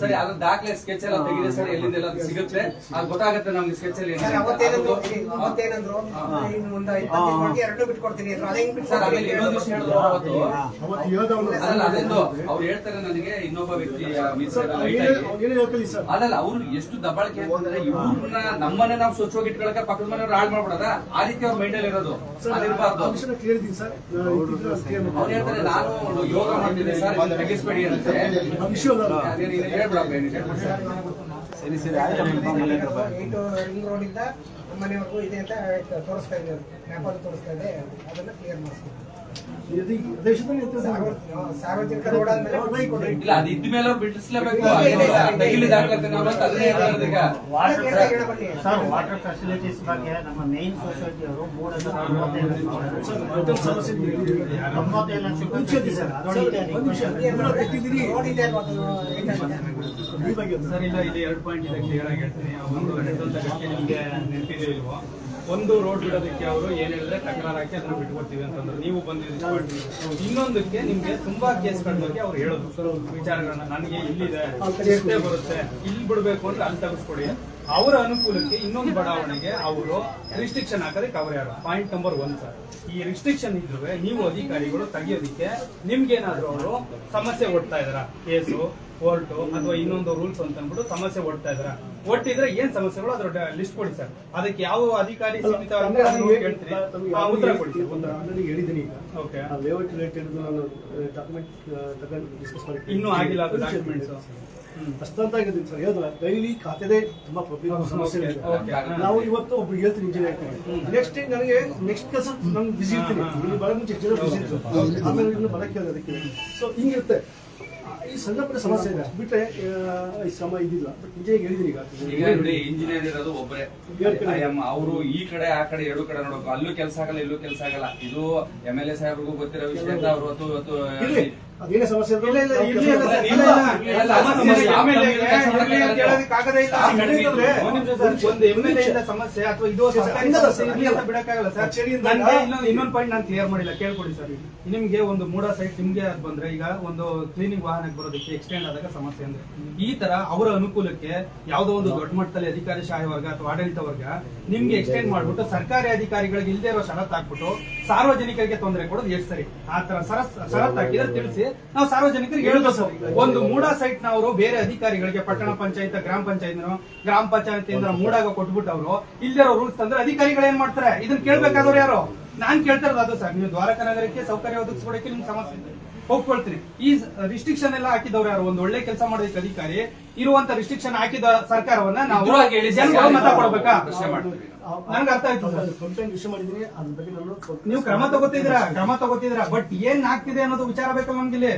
ಸರಿ ಅದ್ರ ದಾಖಲೆ ಸ್ಕೆಚ್ ಎಲ್ಲ ತೆಗಿದೆ ಸರ್ ಎಲ್ಲಿಂದ ಎಲ್ಲ ಸಿಗುತ್ತೆ. ಅದು ಗೊತ್ತಾಗುತ್ತೆ ನಮ್ಗೆ ಸ್ಕೆಚ್ ಅಲ್ಲಿ ಸರ್. ಅವತ್ತೇನಂದ್ರು ಅವತ್ತೇನಂದ್ರು ಇನ್ನು ಮುಂದೆ ಎರಡು ಬಿಟ್ಕೊಡ್ತೀನಿ ಅಂದ್ರು ಅದೇ ಹೆಂಗ್ ಸರ್ ಆಮೇಲೆ ಇನ್ನೊಂದು ವಿಷಯ ಹೇಳಿದ್ರು ಅವತ್ತು. ಅವತ್ತು ಹೇಳ್ದವ್ನು. ಅಲ್ಲ ಅದೊಂದು ಅವ್ರು ಹೇಳ್ತಾರೆ ನನಗೆ ಇನ್ನೊಬ್ಬ ವ್ಯಕ್ತಿ ಮಿಸ್ ಅದಲ್ಲ ಹೇಳ್ಕೊಳ್ಳಿ ಸರ್. ಅಲ್ಲಲ್ಲ ಅವ್ರು ಎಷ್ಟು ದಬ್ಬಾಳಿಕೆ ಅಂತಂದ್ರೆ ಇವ್ರನ್ನ ನಮ್ಮನೆ ನಾವು ಸ್ವಚ್ಛವಾಗಿ ಇಟ್ಕೊಳಕ ಪಕ್ಕದ ಮನೆಯವ್ರು ಹಾಳು ಮಾಡ್ಬಿಡದ? ಆ ರೀತಿ ಅವ್ರ ಮೈಂಡ್ ಅಲ್ಲಿ ಇರೋದು. ಅದಿರ್ಬಾರ್ದು. ಸರ್. ಅವ್ರು ಹೇಳ್ತಾರೆ ನಾನು ಯೋಗ ಮಾಡ್ತಿದ್ದೆ ಸರ್ ತೆಗಿಸ್ಬೇಡಿ ಅಂತ. ಹೇಳ್ಬಿಡಪ್ಪ ಸರ್. ಸರಿ ಏಟು ರಿಂಗ್ ರೋಡ್ ಇಂದ ಮನೆವರೆಗೂ ಇದೆ ಅಂತ ತೋರಿಸ್ತಾ ಇದೆ ಮ್ಯಾಪಲ್ಲಿ ತೋರಿಸ್ತಾ ಇದೆ. ಅದನ್ನ ಕ್ಲಿಯರ್ ಮಾಡಿಸ್ಬೇಕು ಇದು ಸಾರ್ವಜನಿಕ- ರೋಡ್. ಇಲ್ಲ ಅದು ಇದ್ದ ಮೇಲೆ ಬಿಡಿಸ್ಲೇಬೇಕು ದಾಖಲಾತಿ ನಾವು ಅದನ್ನೇ ಈಗ. ಸರ್ ವಾಟರ್ ಫೆಸಿಲಿಟೀಸ್ ಬಗ್ಗೆ ನಮ್ಮ ಮೇನ್ ಸೊಸೈಟಿ ಅವರು. ತೊಂಬತ್ತೈದು ಲಕ್ಷ ಇದೆ ಸರ್. ಇಲ್ಲ ಇಲ್ಲಿ ಎರಡು ಪಾಯಿಂಟ್ ಇದೆ ಕ್ಲಿಯರ್ ಆಗಿ ಹೇಳ್ತೀನಿ. ಒಂದು ಘಟನೆ ನಿಮಗೆ ನೆನಪಿದೆ ಇಲ್ವೋ? ಒಂದು ರೋಡ್ ಬಿಡೋದಕ್ಕೆ ಅವರು ಏನ್ ಹೇಳಿದ್ರೆ ತಕರಾರು ಹಾಕಿ ಅದನ್ನ ಬಿಟ್ಕೊಡ್ತೀವಿ ಅಂತಂದ್ರೆ. ನೀವು ಬಂದಿದ್ದೀವಿ ಇನ್ನೊಂದಕ್ಕೆ ನಿಮ್ಗೆ ತುಂಬಾ ಕೇಸ್ಗಳ ಬಗ್ಗೆ ಅವ್ರು ಹೇಳೋದು. ವಿಚಾರಗಳನ್ನ. ನನಗೆ ಇಲ್ಲಿದೆ. ಎಷ್ಟೇ ಬರುತ್ತೆ. ಇಲ್ಲಿ ಬಿಡ್ಬೇಕು ಅಂದ್ರೆ ಅಲ್ಲಿ ತಗಿಸ್ಕೊಡಿ. ಅವರ ಅನುಕೂಲಕ್ಕೆ ಇನ್ನೊಂದು ಬಡಾವಣೆಗೆ ಅವರು ರಿಸ್ಟ್ರಿಕ್ಷನ್ ಹಾಕೋದಕ್ಕೆ ಅವ್ರು ಯಾರು ಪಾಯಿಂಟ್ ನಂಬರ್ ಒನ್ ಸರ್ ಈ ರಿಸ್ಟ್ರಿಕ್ಷನ್ ಇದ್ರೆ ನೀವು ಅಧಿಕಾರಿಗಳು ತೆಗಿಯೋದಿಕ್ಕೆ ನಿಮ್ಗೇನಾದ್ರೂ ಅವರು ಸಮಸ್ಯೆ ಕೊಡ್ತಾ ಇದಾರ ಕೇಸು ಕೋರ್ಟು ಅಥವಾ ಇನ್ನೊಂದು ರೂಲ್ಸ್ ಅಂತ ಅಂದ್ಬಿಟ್ಟು ಸಮಸ್ಯೆ ಒಡ್ತಾ ಇದ್ರ. ಒಟ್ಟಿದ್ರೆ ಏನ್ ಸಮಸ್ಯೆಗಳು? ಅದ್ರ ಲಿಸ್ಟ್ ಕೊಡಿ ಸರ್. ಅದಕ್ಕೆ ಯಾವ ಅಧಿಕಾರಿ ಸೀಮಿತ ಉತ್ತರ ಕೊಡಿ ಹೇಳಿದ್ದೀನಿ ಈಗ. ಓಕೆ. ಆ ಲೇಔಟ್ ರಿಲೇಟೆಡ್ ನಾನು ಡಾಕ್ಯುಮೆಂಟ್ ತಗೊಂಡು ಡಿಸ್ಕಸ್ ಮಾಡಿ ಇನ್ನೂ ಆಗಿಲ್ಲ ಅದು ಡಾಕ್ಯುಮೆಂಟ್ಸ್ ಅಷ್ಟಂತ ಆಗಿದ್ದೀನಿ ಸರ್. ಹೇಳಿದ್ರೆ ಡೈಲಿ ಖಾತೆದೇ ತುಂಬಾ ಪ್ರಾಬ್ಲಮ್ ಸಮಸ್ಯೆ ಇದೆ ನಾವು ಇವತ್ತು ಒಬ್ರು ಹೇಳ್ತೀನಿ ಇಂಜಿನಿಯರ್ ನೆಕ್ಸ್ಟ್ ನನಗೆ ನೆಕ್ಸ್ಟ್ ಕೆಲಸ ನಾನು ಬಿಸಿ ಇರ್ತೀನಿ. ಬರೋ ಮುಂಚೆ ಜನ ಬಿಸಿ ಇರ್ತೀನಿ ಆಮೇಲೆ ಇನ್ನು ಬರಕ್ಕೆ ಅದಕ್ಕೆ. ಸೊ ಹಿಂಗಿರುತ್ತೆ. ಈ ಸಣ್ಣ ಪುಟ್ಟ ಸಮಸ್ಯೆ ಇದೆ. ಬಿಟ್ರೆ ಈ ಶ್ರಮ ಇದಿಲ್ಲ ಬಟ್ ಇಂಜಿನಿಯರ್ ಹೇಳಿದ್ದೀನಿ ಈಗ? ಈಗ ನೋಡಿ ಇಂಜಿನಿಯರ್ ಇರೋದು ಒಬ್ಬರೇ ಅವರು ಈ ಕಡೆ ಆ ಕಡೆ ಎರಡು ಕಡೆ ನೋಡಬೇಕು. ಅಲ್ಲೂ ಕೆಲಸ ಆಗಲ್ಲ ಇಲ್ಲೂ ಕೆಲಸ ಆಗಲ್ಲ. ಇದು ಎಂ ಎಲ್ ಎ ಸಾಹೇಬ್ರಿಗೂ ಗೊತ್ತಿರೋ ವಿಷಯ. ಅಂತ ಅವ್ರು ಇರ್ಲಿ. ಅದೇನೇ ಸಮಸ್ಯೆ ಸಮಸ್ಯೆ ಅಥವಾ ಇದು ಬಿಡಕ್ಕಾಗಲ್ಲ ಸರ್ ಇನ್ನೊಂದು ಪಾಯಿಂಟ್ ನಾನು ಕ್ಲಿಯರ್ ಮಾಡಿಲ್ಲ ಕೇಳ್ಕೊಡಿ ಸರ್ ನಿಮ್ಗೆ ಒಂದು ಮೂಡ ಸೈಟ್ ನಿಮ್ಗೆ ಅದ್ ಬಂದ್ರೆ ಈಗ ಒಂದು ಕ್ಲೀನಿಂಗ್ ವಾಹನಕ್ಕೆ ಬರೋದಕ್ಕೆ ಎಕ್ಸ್ಟೆಂಡ್ ಆದಾಗ ಸಮಸ್ಯೆ ಅಂದ್ರೆ ಈ ತರ ಅವರ ಅನುಕೂಲಕ್ಕೆ ಯಾವ್ದೋ ಒಂದು ದೊಡ್ಡ ಮಟ್ಟದಲ್ಲಿ ಅಧಿಕಾರಿ ಶಾಹಿ ವರ್ಗ ಅಥವಾ ಆಡಳಿತ ವರ್ಗ ನಿಮ್ಗೆ ಎಕ್ಸ್ಟೆಂಡ್ ಮಾಡ್ಬಿಟ್ಟು ಸರ್ಕಾರಿ ಅಧಿಕಾರಿಗಳಿಗೆ ಇಲ್ಲದೆ ಇರೋ ಷರತ್ ಹಾಕ್ಬಿಟ್ಟು ಸಾರ್ವಜನಿಕರಿಗೆ ತೊಂದರೆ ಕೊಡೋದು ಎಷ್ಟು ಸರಿ. ಆ ತರ ಸರ ಷರತ್ ಹಾಕಿದ್ರೆ ತಿಳಿಸಿ. ನಾವು ಸಾರ್ವಜನಿಕರಿಗೆ ಹೇಳಬೇಕು ಸರ್. ಒಂದು ಮೂಡ ಸೈಟ್ ನವರು ಬೇರೆ ಅಧಿಕಾರಿಗಳಿಗೆ ಪಟ್ಟಣ ಪಂಚಾಯತ್ ಗ್ರಾಮ ಪಂಚಾಯತ್ ಗ್ರಾಮ ಪಂಚಾಯತ್ ಮೂಡಾಗ ಕೊಟ್ಬಿಟ್ಟು ಅವರು ಇಲ್ಲಿರೋ ರೂಲ್ಸ್ ತಂದ್ರೆ ಅಧಿಕಾರಿಗಳು ಏನ್ ಮಾಡ್ತಾರೆ? ಇದನ್ನ ಕೇಳ್ಬೇಕಾದವ್ರು ಯಾರು? ನಾನ್ ಕೇಳ್ತಾ ಇರೋದು ಅದು ಸರ್. ನೀವು ದ್ವಾರಕ ನಗರಕ್ಕೆ ಸೌಕರ್ಯ ಒದಗಿಸ್ಕೊಡಕ್ಕೆ ನಿಮ್ಗೆ ಸಮಸ್ಯೆ ಇದೆ. ಒಪ್ಕೊಳ್ತೀನಿ ಈ ರಿಸ್ಟ್ರಿಕ್ಷನ್ ಎಲ್ಲ ಹಾಕಿದವ್ರು ಯಾರು? ಒಂದು ಒಳ್ಳೆ ಕೆಲಸ ಮಾಡೋದಕ್ಕೆ ಅಧಿಕಾರಿ ಇರುವಂತ ರಿಸ್ಟ್ರಿಕ್ಷನ್ ಹಾಕಿದ ಸರ್ಕಾರವನ್ನ ನಾವು ಜನಗಳು ಮತ ಕೊಡ್ಬೇಕಾ? ಪ್ರಶ್ನೆ ಮಾಡ್ತೀವಿ ನಾವು. ನನ್ಗೆ ಅರ್ಥ ಆಯ್ತು ಸರ್. ಕಂಪ್ಲೇಂಟ್ ವಿಷಯ ಮಾಡಿದ್ದೀನಿ. ಅದ್ರ ಬಗ್ಗೆ ನಾನು ಸ್ವಲ್ಪ- ನೀವು ಕ್ರಮ ತಗೋತಿದ್ರ ಕ್ರಮ ತಗೋತಿದ್ರ ಬಟ್ ಏನ್ ಆಗ್ತಿದೆ ಅನ್ನೋದು ವಿಚಾರ ಬೇಕಲ್ಲ ನಮ್ಗಿಲ್ಲಿ.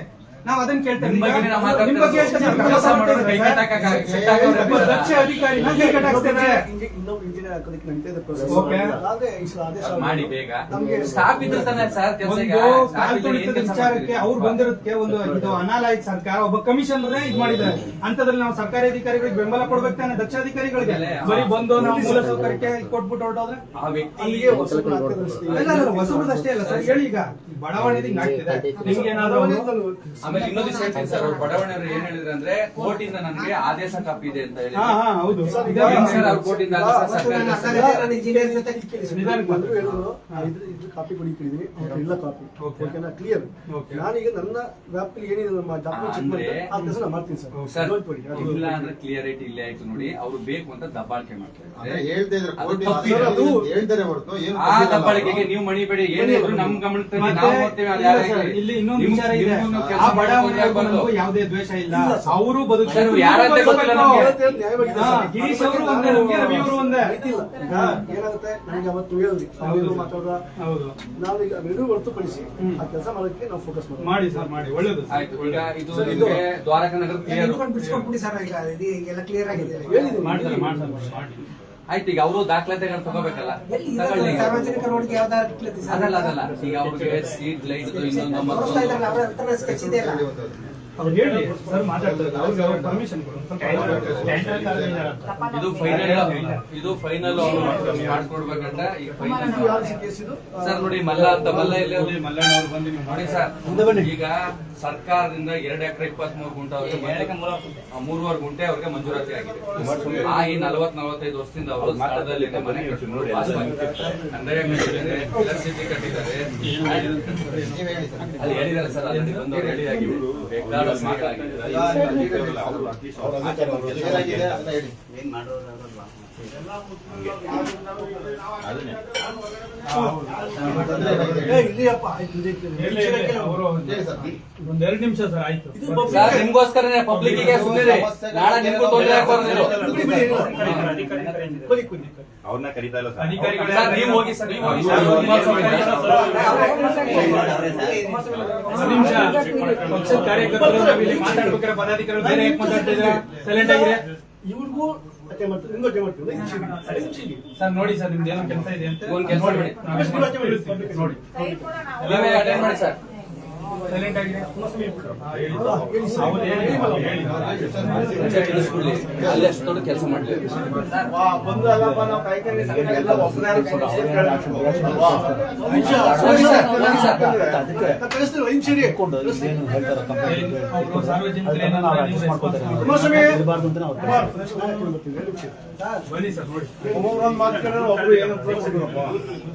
ನಾವು ಅದನ್ನ ಕೇಳ್ತೇವೆ ನಿಮ್ ಬಗ್ಗೆನೇ ನಾವು ಮಾತಾಡ್ತಾ ನಿಮ್ ಬಗ್ಗೆ ಇರೋದು. ಹೇಳ್ತೇನೆ, ಕೆಲಸ ಕೆಲಸ ಮಾಡೋರು ಕೈ ಮಾಡ್ತಿದ್ದಾರೆ. ಕಟ್ಟಾಕ- ಕಟ್ಟಾಕವ್ರೆ. ಒಬ್ಬ ದಕ್ಷ ಅಧಿಕಾರಿ ಕೈ ಕಟ್ಟಾಕ್ತಿದ್ದಾರೆ. ಇಂಜಿ- ಇನ್ನೊಬ್ಬ ಇಂಜಿನಿಯರ್ ಹಾಕೋದಕ್ಕೆ ನಡೀತಾ ಇದೆ process. Okay. ಅದಾದ್ರೆ ಈ ಸಲ ಆದೇಶ ಮಾಡಿ ಬೇಗ ನಮ್ಗೆ ಸ್ಟಾಫ್ ಇದ್ರೆ ತಾನೇ ಸರ್ ಕೆಲಸ ಈಗ ಒಂದು ಸ್ಟಾಫ್ ಇದ್ರೆ ಏನ್ ಕಾಲ್ಪನಿಕ ಕೆಲಸ ವಿಚಾರಕ್ಕೆ? ಅವ್ರು ಬಂದಿರೋದಕ್ಕೆ ಒಂದು ಇದು ಅನಾಲಯ ಸರ್ಕಾರ ಒಬ್ಬ ಕಮಿಷನರ್ ಇದ್ ಮಾಡಿದ್ದಾರೆ ಅಂತದ್ರಲ್ಲಿ ನಾವು ಸರ್ಕಾರಿ ಅಧಿಕಾರಿಗಳಿಗೆ ಬೆಂಬಲ ಕೊಡ್ಬೇಕು ತಾನೆ ದಕ್ಷ ಅಧಿಕಾರಿಗಳಿಗೆ ಬರೀ ಬಂದು ನಾವು ಮೂಲ ಸೌಕರ್ಯಕ್ಕೆ ಕೊಟ್ಬಿಟ್ಟು ಹೊರಟೋದ್ರೆ ಆ ವ್ಯಕ್ತಿ ಅಲ್ಲಿಗೆ ಹೊಸಬ್ರು ಹಾಕೋದು ಅಷ್ಟೇ. ಇಲ್ಲ ಇಲ್ಲ ಹೊಸಬ್ರದ್ದು ಅಷ್ಟೇ ಅಲ್ಲ ಸರ್ ಹೇಳಿ ಈಗ ಬಡಾವಣೆ ಹಿಂಗ್ ಆಗ್ತಿದೆ ನಿಮ್ಗೆ ಏನಾದ್ರು ಆಮೇಲೆ ಇನ್ನೊಂದು ವಿಷಯ ಹೇಳ್ತೀನಿ ಸರ್ ಅವ್ರು ಬಡಾವಣೆಯವರು ಏನ್ ಹೇಳಿದ್ರು ಅಂದ್ರೆ ಕೋರ್ಟ್ ಇಂದ ನನಗೆ ಆದೇಶ ಕಾಪಿ ಇದೆ ಅಂತ ಹೇಳಿ ಹಾ ಹಾ ಹೌದು. ಏನ್ ಸರ್ ಅವ್ರ ಕೋರ್ಟ್ ಇಂದ ಆದೇಶ ಸರ್ಕಾರಿ ನಾನು ಅರ್ಥ ಇಂಜಿನಿಯರ್ ಜೊತೆ ನಿಧಾನಕ್ಕೆ ಬಂದ್ರು. ಹೇಳಿದ್ರು. ಇದ್ರ ಕಾಪಿ ಇಲ್ಲ ಕಾಪಿ. Okay. ಓಕೆನಾ ಕ್ಲಿಯರ್ Okay. ನಾನೀಗ ನನ್ನ ವ್ಯಾಪ್ತಿ ಏನಿದೆ ನಮ್ಮ ಡಾಕ್ಯುಮೆಂಟ್ ಚೆಕ್ ಮಾಡಿ ಅಂದ್ರೆ- ಆ ಕೆಲಸ ನಾನು ಮಾಡ್ತೀನಿ ಸರ್. Sir Don't worry. ಇಲ್ಲ ಅಂದ್ರೆ ಕ್ಲಿಯರಿಟಿ ಇಲ್ಲೇ ಆಯ್ತು ನೋಡಿ ಅವ್ರು ಬೇಕು ಅಂತ ದಬ್ಬಾಳಿಕೆ ಮಾಡ್ತಾರೆ ಅಂದ್ರೆ ಹೇಳ್ತಾ ಇದ್ರೆ ಅದು ಕೋರ್ಟ್ ತಪ್ಪಿದೆ. ಅದು ಹೇಳ್ತಾರೆ ಹೊರತು ಏನು ಆ ದಬ್ಬಾಳಿಕೆಗೆ ನೀವು ಮಣಿಬೇಡಿ ಏನಿದ್ರು ನಮ್ ಗಮನಕ್ಕೆ ನಾವು ಅದು ಇಲ್ಲ ಯಾರೇ ಸರ್, ಇಲ್ಲಿ ಇನ್ನೊಂದು ನಿಮ್- ವಿಚಾರ ಇದೆ. ನಿಮ್ಗೂ ಆ ಕೆಲ್ಸ ಮಾಡ್ಕೊಂಡು ಯಾವುದೇ ದ್ವೇಷ ಇಲ್ಲ. ಅವರು ಬದುಕ್ತಾರೆ. ಯಾರಂತ ಗೊತ್ತಿಲ್ಲ ನಮ್ಗೆ. ಗಿರೀಶ್ ಅವರು ಒಂದೇ ನಮ್ಗೆ ರವಿ ಅವರು ಒಂದೇ. ಏನಾಗುತ್ತೆ? ನನಗೆ ಅವತ್ತು ಹೇಳಿದ್ವಿ. ಮಾತಾಡುವ ಹೌದು. ನಾವು ಈಗ ಎರಡೂ ಹೊರತುಪಡಿಸಿ ಆ ಕೆಲಸ ಮಾಡೋದಕ್ಕೆ ನಾವು ಫೋಕಸ್ ಮಾಡಿ ಸರ್ ಮಾಡಿ. ಒಳ್ಳೇದು ಸರ್. ಆಯ್ತು ಈಗ ಇದು ನಿಮ್ಗೆ ದ್ವಾರಕಾ ನಗರ ಕ್ಲಿಯರ್ ಸರ್ ಈಗ ಇದು ಎಲ್ಲ ಕ್ಲಿಯರ್ ಆಗಿದೆ. ಹೇಳಿದ್ದೀನಿ. ಮಾಡ್ತಾರೆ ಮಾಡ್ತಾರೆ ಮಾಡಿ. ಆಯ್ತು ಈಗ ಅವರು ದಾಖಲಾತಿಗಳು ತಗೋಬೇಕಲ್ಲ. ಸಾರ್ವಜನಿಕ ರೋಡ್ಗೆ ಅದಲ್ಲ ಅದಲ್ಲ. ಈಗ ಅವ್ರಿಗೆ ಸೀಟ್ ಲೈಟ್ ಇನ್ನೊಂದು ಅವ್ರ ಹೇಳಿ ಸರ್ ಮಾತಾಡ್ತಾರೆ ಅವ್ರಿಗೆ ಅವ್ರ ಪರ್ಮಿಷನ್ ಕೊಡು ಸ್ವಲ್ಪ ಟೆಂಡರ್ ಇದು ಫೈನಲ್ ಇದು ಫೈನಲ್ ಈಗ ಫೈನಲ್ ಇದು ಕೇಸ್ ಇದು? ಸರ್ ನೋಡಿ ಮಲ್ಲ ಅಂತ ಮಲ್ಲ ಇಲ್ಲಿ ಮಲ್ಲಣ್ಣ ಅವ್ರು ಬಂದು ನೀವು ನೋಡಿ ಸರ್ ಈಗ ಸರ್ಕಾರದಿಂದ ಎರಡ್ ಎಕರೆ ಇಪ್ಪತ್ತ್ ಮೂರು ಗುಂಟೆ ಅವ್ರಿಗೆ ಆ, ಮೂರುವರೆ ಗುಂಟೆ ಅವ್ರಿಗೆ ಮಂಜೂರಾತಿ ಆಗಿದೆ. ಆ ಈ ನಲವತ್ ನಲವತ್ತೈದು ವರ್ಷದಿಂದ ಅವರು ಸ್ಥಳದಲ್ಲಿ ಮನೆ ಕಂದಾಯ ಕಟ್ಟಿದ್ದಾರೆ. ಎಲೆಕ್ಟ್ರಿಸಿಟಿ ಕಟ್ಟಿದ್ದಾರೆ. ಸರ್ ಅಲ್ಲಿ ಹೇಳಿದ್ದಾರೆ ಸರ್ ಅಲ್ಲಿ ಬಂದು ರೆಡಿ ಆಗಿದೆ ಬೇಕಾದಷ್ಟು ಆಗಿದೆ. ಏನಾಗಿದೆ ಅಂತ ಹೇಳಿ ತೊಂದ್ರೆ ಏನಾಗಿದೆ ಏ, ಹೇಳಿ. ಇಲ್ಲಿಯಪ್ಪ ಆಯ್ತು ಇದೆ, ಇದೆ. ಇರ್ಲಿ, ಇರ್ಲಿ, ಅವರು ಹೇಳಿ ಸರ್ ಒಂದ್ ಎರಡು ನಿಮಿಷ ಸರ್ ಆಯ್ತು. ನಿಮ್ಗೋಸ್ಕರನೇ ಪಬ್ಲಿಕ್ಗೆ ಸುಮ್ಮನೆ ನಾಳೆ ನಿಮ್ಗೂ ತೊಂದರೆ. ಅವ್ರನ್ನ ಕರೀತಾ ಇಲ್ಲ ಸರ್. ನೀವು ಹೋಗಿ ಸರ್ ನೀವು ಹೋಗಿ ಸರ್ ನಿಮಿಷ. ಪಕ್ಷದ ಕಾರ್ಯಕರ್ತರು ಇಲ್ಲಿ ಮಾತಾಡ್ಬೇಕಾದ್ರೆ ಪದಾಧಿಕಾರಿಗಳು ಬೇರೆ ಯಾಕೆ ಮಾತಾಡ್ತಾ ಇದ್ರ ಸೈಲೆಂಟ್ ಆಗಿದೆ. ಇವ್ರಿಗೂ ಅಟೆ ನಿಮ್ಗೂ ಅಟೆ ಮಾಡ್ತೀವಿ. ಸರ್. ನೋಡಿ ಸರ್ ನಿಮ್ದು ಏನೋ ಕೆಲಸ ಇದೆ ಅಂತ ಒಂದ್ ಕೆಲ್ಸ ಮಾಡಿ. ನೋಡಿ. ನೀವೇ ಅಟೆಂಡ್ ಮಾಡಿ ಸರ್. ಅಲ್ಲೇ ಅಷ್ಟೊಂದು ಕೆಲಸ ಮಾಡ್ಲಿ ನಿಮಿಷ. ಹೋಗಿ ಸರ್ ಹೋಗಿ ಸರ್ ನಾನು ಕಳಿಸ್ತೀನಿ, ಹಿಂಚೆ ಇರಿ. ಅವ್ರು ಸಾರ್ವಜನಿಕರು ಏನಂದ್ರೆ ನೀವು response ಮಾಡಿ. ಕುಮಾರಸ್ವಾಮಿ ಕುಮಾರ್, ನಾನು ಹೇಳ್ಕೊಂಡು ಬರ್ತೀನಿ, ಎರಡು ನಿಮಿಷ. ಬನ್ನಿ ಸರ್ ನೋಡಿ ಕುಮಾರಸ್ವಾಮಿ, ಯಾರು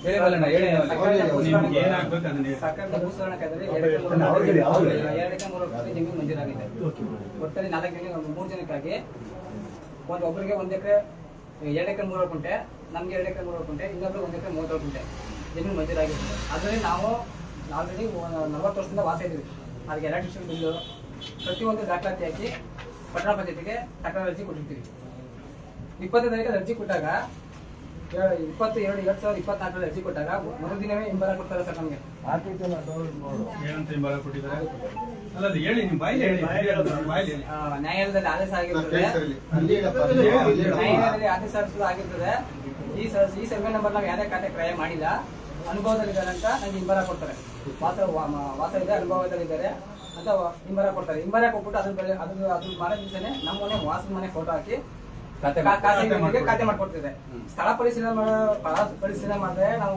ಸರ್ಕಾರದ ಭೂಸುಧಾರಣಾ ಕಾಯ್ದೆಯಲ್ಲಿ ಎರಡಕ್ಕೆ ಮೂರು ಕೋಟಿ ಜಮೀನು ಮಂಜೂರಾಗಿದೆ. ಒಟ್ಟಲ್ಲಿ ನಾಲ್ಕು ಜನ ಮೂರು ಜನಕ್ಕಾಗಿ ಒಂದು ಒಬ್ಬರಿಗೆ ಒಂದು ಎಕರೆ ಎರಡು ಎಕರೆ ಮೂರು ಕುಂಟೆ ನಮ್ಗೆ ಎರಡು ಎಕರೆ ಮೂರು ಕುಂಟೆ ಇನ್ನೊಬ್ರು ಒಂದು ಎಕರೆ ಮೂವತ್ತೇಳು ಕುಂಟೆ ಜಮೀನು ಮಂಜೂರಾಗಿದೆ. ಅದರಲ್ಲಿ ನಾವು ಆಲ್ರೆಡಿ ನಲವತ್ತು ವರ್ಷದಿಂದ ವಾಸ ಇದ್ದೀವಿ. ಅದಕ್ಕೆ ಎಲೆಕ್ಟ್ರಿಷನ್ ಬಿಲ್ಲು ಪ್ರತಿಯೊಂದು ದಾಖಲಾತಿ ಹಾಕಿ ಪಟ್ಟಣ ಪಂಚಾಯತಿಗೆ ತಕರಾರು ಅರ್ಜಿ ಕೊಟ್ಟಿರ್ತೀವಿ. ಇಪ್ಪತ್ತನೇ ತಾರೀಕು ಅರ್ಜಿ ಕೊಟ್ಟಾಗ ಇಪ್ಪತ್ತು ಎರಡು ಎರಡ್ ಸಾವಿರದ ಇಪ್ಪತ್ನಾಲ್ಕರಲ್ಲಿ ಅರ್ಜಿ ಕೊಟ್ಟಾಗ ಮರುದಿನವೇ ಹಿಂಬಲ ಕೊಡ್ತಾರೆ ಸರ್ ನಮಗೆ. ಏನಂತ ಹಿಂಬಾಲ ಕೊಟ್ಟಿದ್ದಾರೆ? ಅಲ್ಲ ಅದು ಹೇಳಿ ನಿಮ್ಮ ಬಾಯಲ್ಲಿ ಹೇಳಿ ಬಾಯಲ್ಲಿ ಹೇಳಿ. ಆ, ನ್ಯಾಯಾಲಯದಲ್ಲಿ ಆದೇಶ ಆಗಿರ್ತದೆ. ನ್ಯಾಯಾಲಯದಲ್ಲಿ ಆದೇಶ ಸಲ್ಲಿಸಲು ಆಗಿರ್ತದೆ. ಈ ಸ- ಈ ಸರ್ವೆ ನಂಬರ್ ನಾವು ಯಾವುದೇ ಖಾತೆ ಕ್ರಯ ಮಾಡಿಲ್ಲ. ಅನುಭವದಲ್ಲಿದ್ದಾರೆ ಅಂತ ನಂಗೆ ಹಿಂಬರ ಕೊಡ್ತಾರೆ. ವಾಸ ವಾ- ಮ- ವಾಸ ಇದೆ ಅನುಭವದಲ್ಲಿದ್ದಾರೆ ಅಂತ ವ- ಹಿಂಬರ ಕೊಡ್ತಾರೆ. ಹಿಂಬರ ಕೊಟ್ಬಿಟ್ಟು ಅದ್ರ ಬೆಲೆ ಅದ್ರ ಅದ್ರ ಮಾಡೋ ದಿವಸನೇ ನಮ್ಮ ಮನೆ ವಾಸದ ಮನೆ ಫೋಟೋ ಹಾಕಿ ಖಾತೆ ಮಾಡ್ಕೊಡ್ತಿದೆ ಸ್ಥಳ ಪರಿಶೀಲನೆ ಮಾಡೋ ಸ್ಥಳ ಪರಿಶೀಲನೆ ಮಾಡಿದ್ರೆ ನಾವು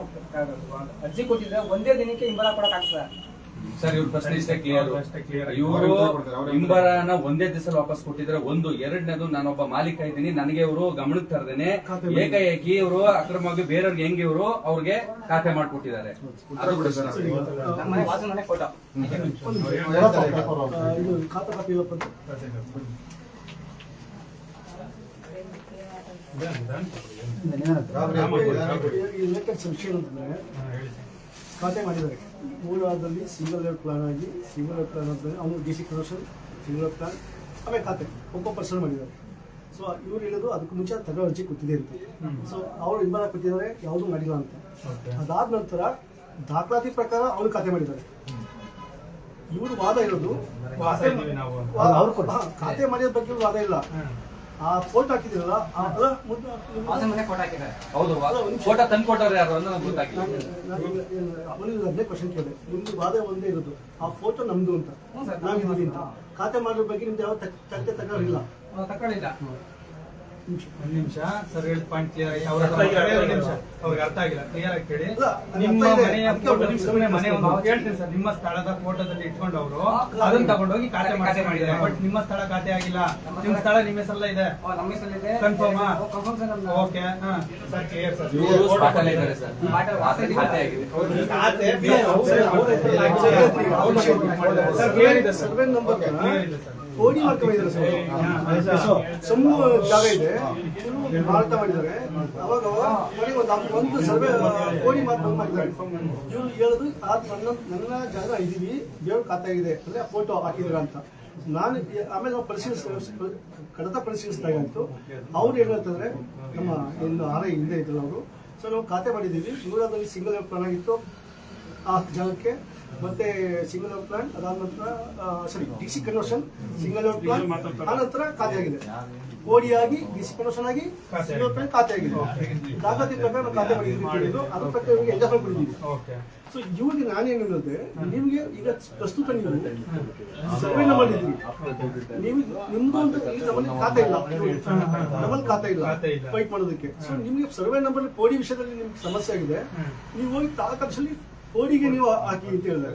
ಅರ್ಜಿ ಕೊಟ್ಟಿದ್ರೆ ಒಂದೇ ದಿನಕ್ಕೆ ಹಿಂಬಲ ಕೊಡಕ್ ಆಗ್ತದೆ. ಸರ್ ಇವ್ರ ಪ್ರಶ್ನೆ ಇಷ್ಟೇ ಕ್ಲಿಯರ್. ಇವರು ಇಂಬರನ ಒಂದೇ ದಿವಸ ವಾಪಸ್ ಕೊಟ್ಟಿದ್ರೆ ಒಂದು ಎರಡನೇದು ನಾನೊಬ್ಬ ಮಾಲೀಕ ಇದ್ದೀನಿ. ನನಗೆ ಇವರು ಗಮನಕ್ಕೆ ತರದೇನೆ. ಏಕಾಏಕಿ ಇವರು ಅಕ್ರಮವಾಗಿ ಬೇರೆಯವ್ರಿಗೆ ಹೆಂಗೆ ಇವರು ಅವ್ರಿಗೆ ಖಾತೆ ಮಾಡ್ಕೊಟ್ಟಿದ್ದಾರೆ. ಅದು ಸರ್. ಫೋಟೋ ಇದು ಖಾತಾ ಮಾಡಿದ್ದಾರೆ ಮೂಲದಲ್ಲಿ ಸಿಂಗಲ್ ಲೇಔಟ್ ಪ್ಲಾನ್ ಆಗಿ ಸಿಂಗಲ್ ಲೇಔಟ್ ಪ್ಲಾನ್ ಅಂತ ಅವನು D C single layout plan ಆಮೇಲೆ ಖಾತೆ ಒಬ್ಬ ಪರ್ಸನ್ ಮಾಡಿದ್ದಾರೆ ಸೊ ಇವ್ರು ಹೇಳೋದು ಅದಕ್ಕೆ ಮುಂಚೆ ತಗೋ ಅರ್ಜಿ ಕೊಟ್ಟಿದೆ ಅಂತ ಸೊ ಅವ್ರು ಹಿಂಬಾಲ ಕೊಟ್ಟಿದ್ದಾರೆ ಯಾವುದೂ ಮಾಡಿಲ್ಲ ಅಂತ ಅದಾದ ನಂತರ ದಾಖಲಾತಿ ಪ್ರಕಾರ ಅವ್ರು ಖಾತೆ ಮಾಡಿದ್ದಾರೆ ಇವರು ವಾದ ಇರೋದು ಖಾತೆ ಮಾಡಿದ ಬಗ್ಗೆ ವಾದ ಇಲ್ಲ ಆ ಫೋಟೋ ಹಾಕಿದಿರಲ್ಲ ಆ- ಅಲ್ಲ, ಮುಂದೆ ವಾಸದ ಮನೆ ಫೋಟೋ ಹಾಕಿದ್ದಾರೆ. ಹೌದು ಫೋಟೋ ತಂದು ಕೊಟ್ಟವ್ರು ಯಾರು ಅಂತ ನಮ್ಗೆ ಗೊತ್ತಾಗಿಲ್ಲ ಅವನಿಗೆ ಹದಿನೈದು ಕ್ವಶನ್ ಕೇಳಿದೆ ನಿಮ್ದು ವಾದ ಒಂದೇ ಇರೋದು. ಆ ಫೋಟೋ ನಮ್ದು ಅಂತ. ನಾವಿದ್ದೀವಿ ಖಾತೆ ಮಾಡೋ ಬಗ್ಗೆ ನಿಮ್ದು ಯಾವ ತಕ್ಕ ತಗೊಂಡಿಲ್ಲ ಇಲ್ಲ ತಕೊಳ್ಳಿಲ್ಲ ಒಂದ್ ನಿಮಿಷ. ಸರ್ ಹೇಳಿದ ಪಾಯಿಂಟ್ ಕ್ಲಿಯರ್ ಆಗಿ. ಅವ್ರ ನಿಮಿಷ. ಅವ್ರಿಗೆ ಅರ್ಥ ಆಗಿಲ್ಲ. ಕ್ಲಿಯರ್ ಆಗಿ ಕೇಳಿ. ನಿಮ್ಮ. ಮನೆಯ ಸುಮ್ಮನೆ ಮನೆ ಒಂದು ಕೇಳ್ತೀನಿ ಸರ್. ನಿಮ್ಮ ಸ್ಥಳದ ಫೋಟೋದಲ್ಲಿ ಇಟ್ಕೊಂಡು ಅವರು ಅದನ್ನ ತಗೊಂಡೋಗಿ ಖಾತೆ ಖಾತೆ ಮಾಡಿದ್ದಾರೆ. ಬಟ್ ನಿಮ್ಮ ಸ್ಥಳ ಖಾತೆ ಆಗಿಲ್ಲ. ನಿಮ್ಮ ಸ್ಥಳ ನಿಮ್ಮ ಹೆಸರಲ್ಲ ಇದೆ. ಕನ್ಫರ್ಮ್. ಓಕೆ ಹಾ. Sir clear sir. ಖಾತೆ ಸರ್ವೆ ನಂಬರ್ ಕ್ಲಿಯರ್ ಇದೆ ಸರ್. ಕೋಡಿ ಮಾಡ್ಕೊಂಡಿದ್ದಾರೆ ಸರ್ ಸೊ, ಸಣ್ಣ ಜಾಗ ಇದೆ. ಮಾರಾಟ ಮಾಡಿದ್ದಾರೆ ಅವಾಗ ಒಂದು ಒಂದು ಸರ್ವೆ ಕೋಡಿ ಮಾರ್ಕ್ ಮಾಡಿದ್ದಾರೆ. ಇವ್ರು ಹೇಳೋದು ಆ ನನ್ನ ನನ್ನ ಜಾಗ ಇದ್ದೀವಿ ದೇವ್ರ ಖಾತೆ ಆಗಿದೆ ಅಂದ್ರೆ ಫೋಟೋ ಹಾಕಿದ್ರ ಅಂತ. ನಾನು ಆಮೇಲೆ ನಾವು ಪರಿಶೀಲಿಸ ಕಡತ ಪರಿಶೀಲಿಸಿದಾಗ ಆಯ್ತು ಅವ್ರು ಏನಂತಂದ್ರೆ ನಮ್ಮ ಒಂದು ಆರ ಹಿಂದೆ ಇದ್ರು ಅವರು. ಸೊ ನಾವು ಖಾತೆ ಮಾಡಿದ್ದೀವಿ. ನೂರದಲ್ಲಿ ಸಿಂಗಲ್ ಪ್ಲಾನ್ ಆಗಿತ್ತು. ಆ ಜಾಗಕ್ಕೆ ಮತ್ತೆ ಸಿಂಗಲ್ ಔಟ್ ಪ್ಲಾನ್ ಅದಾದ ನಂತರ sorry D C conversion single plan ಆ ನಂತರ ಖಾತೆ ಆಗಿದೆ. ಓಡಿ ಆಗಿ ಡಿ ಸಿ ಕನ್ವರ್ಷನ್ ಆಗಿ ಸಿಂಗಲ್ ಪ್ಲಾನ್ ಖಾತೆ ಆಗಿದೆ. ದಾಖಲಾತಿ ಪ್ರಕಾರ ಖಾತೆ ಮಾಡಿದ್ದೀವಿ ಹೇಳಿದ್ರು ಅದ್ರ ಪ್ರಕಾರ ನಿಮಗೆ ಎಲ್ಲ ಕೊಟ್ಟಿದ್ದೀವಿ. ಸೊ ಇವ್ರಿಗೆ ನಾನೇನು ಹೇಳಿದೆ ನಿಮಗೆ ಈಗ ಪ್ರಸ್ತುತ ನೀವು ಸರ್ವೆ ನಂಬರ್ ಇದ್ರಿ ನೀವು ನಿಮ್ದು ಅಂತ ಇಲ್ಲಿ ನಮ್ಮಲ್ಲಿ ಖಾತೆ ಇಲ್ಲ. ನಮ್ಮಲ್ಲಿ ಖಾತೆ ಇಲ್ಲ. ಖಾತೆ ಇಲ್ಲ. ಫೈಟ್ ಮಾಡೋದಕ್ಕೆ. ಸೊ ನಿಮಗೆ ಸರ್ವೆ ನಂಬರ್ ಕೋಡಿ ವಿಷಯದಲ್ಲಿ ನಿಮ್ಗೆ ಸಮಸ್ಯೆ ಆಗಿದೆ. ನೀವು ಹೋಗಿ ತಾಲೂಕು ಆಫೀಸಲ್ಲಿ ಕೋಡಿಗೆ ನೀವು ಹಾಕಿ ಅಂತ ಹೇಳಿದ್ರೆ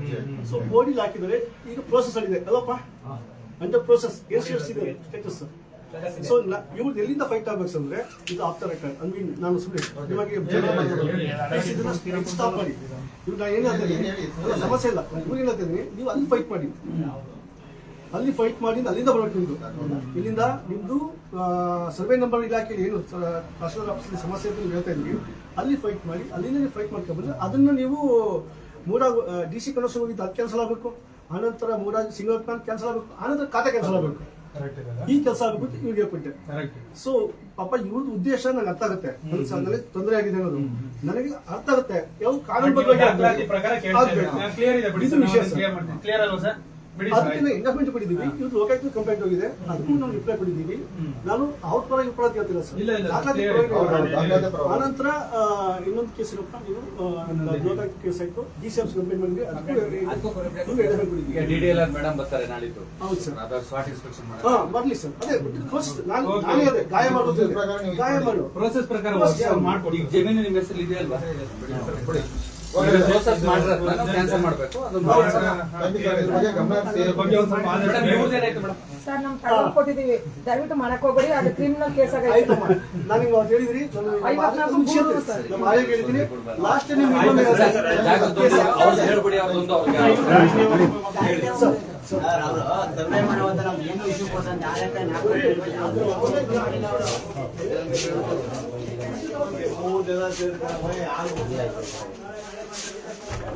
ಸೊ ಕೋಡಿಲಿ ಹಾಕಿದರೆ ಈಗ ಪ್ರೋಸೆಸ್ ಆಗಿದೆ ಅಲ್ಲಪ್ಪ ಅಂತ ಪ್ರೋಸೆಸ್ ಎಷ್ಟು ಎಷ್ಟು ಇದೆ ಸ್ಟೇಟಸ್ ಸೊ ಇವ್ರು ಎಲ್ಲಿಂದ ಫೈಟ್ ಆಗ್ಬೇಕು ಅಂದ್ರೆ ಇದು ಆಫ್ತ ರೆಕಾರ್ಡ್ ಐ ಮೀನ್ ನಾನು ಸುಮ್ಮನೆ ನಿಮಗೆ ಸ್ಟಾಪ್ ಮಾಡಿ. ಇವ್ರು ನಾನು ಏನು ಹೇಳ್ತೀನಿ ಸಮಸ್ಯೆ ಇಲ್ಲ. ಇವ್ರು ಏನು ಹೇಳ್ತೀನಿ ನೀವು ಅಲ್ಲಿ ಫೈಟ್ ಮಾಡಿ. ಅಲ್ಲಿ ಫೈಟ್ ಮಾಡಿ ಅಲ್ಲಿಂದ ಬರಬೇಕು ನಿಮ್ದು. ಇಲ್ಲಿಂದ ನಿಮ್ದು ಸರ್ವೆ ನಂಬರ್ ಇಲಾಖೆ ಏನು ಆಫೀಸಲ್ಲಿ ಸಮಸ್ಯೆ ಅಂತ ನೀವು ಹೇಳ್ತಾ ಇದ್ರಿ ಅಲ್ಲಿ ಫೈಟ್ ಮಾಡಿ ಅಲ್ಲಿಂದ ನೀವು ಫೈಟ್ ಮಾಡ್ಕೊಂಡ್ಬಂದ್ರೆ ಅದನ್ನ ನೀವು ಮೂರ ಡಿ ಸಿ ಕನಸು ಹೋಗಿದ್ದು ಅದು ಕ್ಯಾನ್ಸಲ್ ಆಗಬೇಕು. ಆನಂತರ ಮೂರಾಗ ಸಿಂಗಲ್ ಪ್ಲಾನ್ ಕ್ಯಾನ್ಸಲ್ ಆಗಬೇಕು. ಆನಂತರ ಖಾತೆ ಕ್ಯಾನ್ಸಲ್ ಆಗಬೇಕು. ಈ ಕೆಲಸ ಆಗಬೇಕು ಅಂತ ಇವ್ರಿಗೆ ಕೊಟ್ಟೆ ಕರೆಕ್ಟ್ ಸೊ ಪಾಪ ಇವ್ರದ್ದು ಉದ್ದೇಶ ನನಗೆ ಅರ್ಥ ಆಗುತ್ತೆ. ನನಗೆ ತೊಂದರೆ ಆಗಿದೆ ಅನ್ನೋದು. ನನಗೆ ಅರ್ಥ ಆಗುತ್ತೆ. ಯಾವ ಕಾನೂನು ಬಗ್ಗೆ. ಆಗ್ಬೇಕು. ಇದೆ ವಿಷಯ ಅಲ್ವಾ ಅದಕ್ಕೆ ಎಂಗೇಜ್ಮೆಂಟ್ ಕೊಟ್ಟಿದ್ದೀವಿ ಇವತ್ತು ಲೋಕಾಯುಕ್ತ ಕಂಪ್ಲೇಂಟ್ ಹೋಗಿದೆ. ಅದಕ್ಕೂ ನಾವು ರಿಪ್ಲೈ ಕೊಟ್ಟಿದ್ದೀವಿ ನಾನು ಅವ್ರ ಪರ ಇವ್ರ ಪರ ಅಂತ ಸರ್ ಇದೆ. ಆನಂತರ ಇನ್ನೊಂದು ಕೇಸ್ ಇರಪ್ಪ ನೀವು ಲೋಕಾಯುಕ್ತ ಕೇಸ್ ಆಯ್ತು. ಡಿ ಸಿ ಎಫ್ ಕಂಪ್ಲೇಂಟ್ ಮಾಡಿದ್ವಿ ಅದಕ್ಕೂ ಮೇಡಮ್ ಬರ್ತಾರೆ ನಾಳಿದ್ದು ಹೌದು ಸರ್ ಅದರ ಸ್ಪಾಟ್ ಇನ್ಸ್ಪೆಕ್ಷನ್ ಮಾಡಿ ಹಾ ಬರ್ಲಿ ಸರ್ ಅದೇ ಫಸ್ಟ್ ನಾನು. ನಾನೇ ಅದೇ ಗಾಯ ಮಾಡೋದು ಇದ್ರ ಪ್ರಕಾರ ನೀವು ಗಾಯ ಮಾಡು. ಪ್ರೋಸೆಸ್ ಪ್ರಕಾರ ಮಾಡ್ಕೊಡಿ. ಜಮೀನು ನಿಮ್ಮ ಹೆಸರು ಇದೆಯಲ್ವಾ? ಕೊಡಿ. ಸರ್. ನಮ್ ತಗೊಂಡ್ ಕೊಟ್ಟಿದೀವಿ ದಯವಿಟ್ಟು ಮಾಡಕ್ ಹೋಗ್ಬೇಡಿ. ಅದು ಕ್ರಿಮಿನಲ್ ಕೇಸ್ ಆಗೈತೆ. ಆಯ್ತಮ್ಮ ನಾನು ನಿಮ್ಗೆ ಹೇಳಿದ್ರಿ. ಮೂರು ಸರ್. ಲಾಸ್ಟ್ ಟೈಮ್ ನಿಮ್ಗೆ ಅವ್ರಿಗೆ ಸರ್ವೆ ಮಾಡುವಂತ ನಾವು ಏನು ಇಶ್ಯೂ ಕೊಡ್ತಾರೆ ಸರ್, ಕ್ಲೋಸ್ ಮಾಡಿ ಸರ್.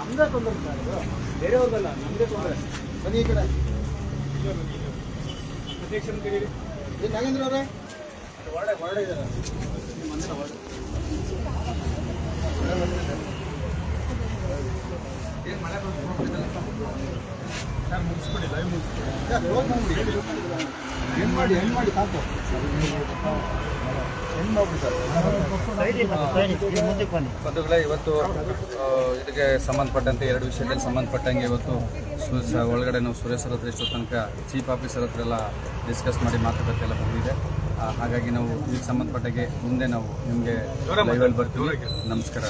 ನಮ್ದೇ ತೊಂದರೆ ಬೇರೆಯವ್ರದಲ್ಲ ನಮ್ದೇ ತೊಂದರೆ ಬನ್ನಿ ಈ ಕಡೆ ಏ, ನಾಗೇಂದ್ರ ಅವರೇ ಸರ್, ಕ್ಲೋಸ್ ಮಾಡ್ಬಿಡಿ. ಇವತ್ತು ಇದಕ್ಕೆ ಸಂಬಂಧಪಟ್ಟಂತೆ ಎರಡು ವಿಷಯದಲ್ಲಿ ಸಂಬಂಧಪಟ್ಟಂಗೆ ಇವತ್ತು ಒಳಗಡೆ ನಾವು ಸುರೇಶ್ ಹತ್ರ ಇಷ್ಟು ತನಕ ಚೀಫ್ ಆಫೀಸರ್ ಹತ್ರ ಎಲ್ಲ ಡಿಸ್ಕಸ್ ಮಾಡಿ ಮಾತುಕತೆ ಎಲ್ಲ ಬಂದಿದೆ. ಹಾಗಾಗಿ ನಾವು ಇದಕ್ಕೆ ಸಂಬಂಧಪಟ್ಟಂಗೆ ಮುಂದೆ ನಾವು ನಿಮಗೆ ಬರ್ತೀವಿ. ನಮಸ್ಕಾರ.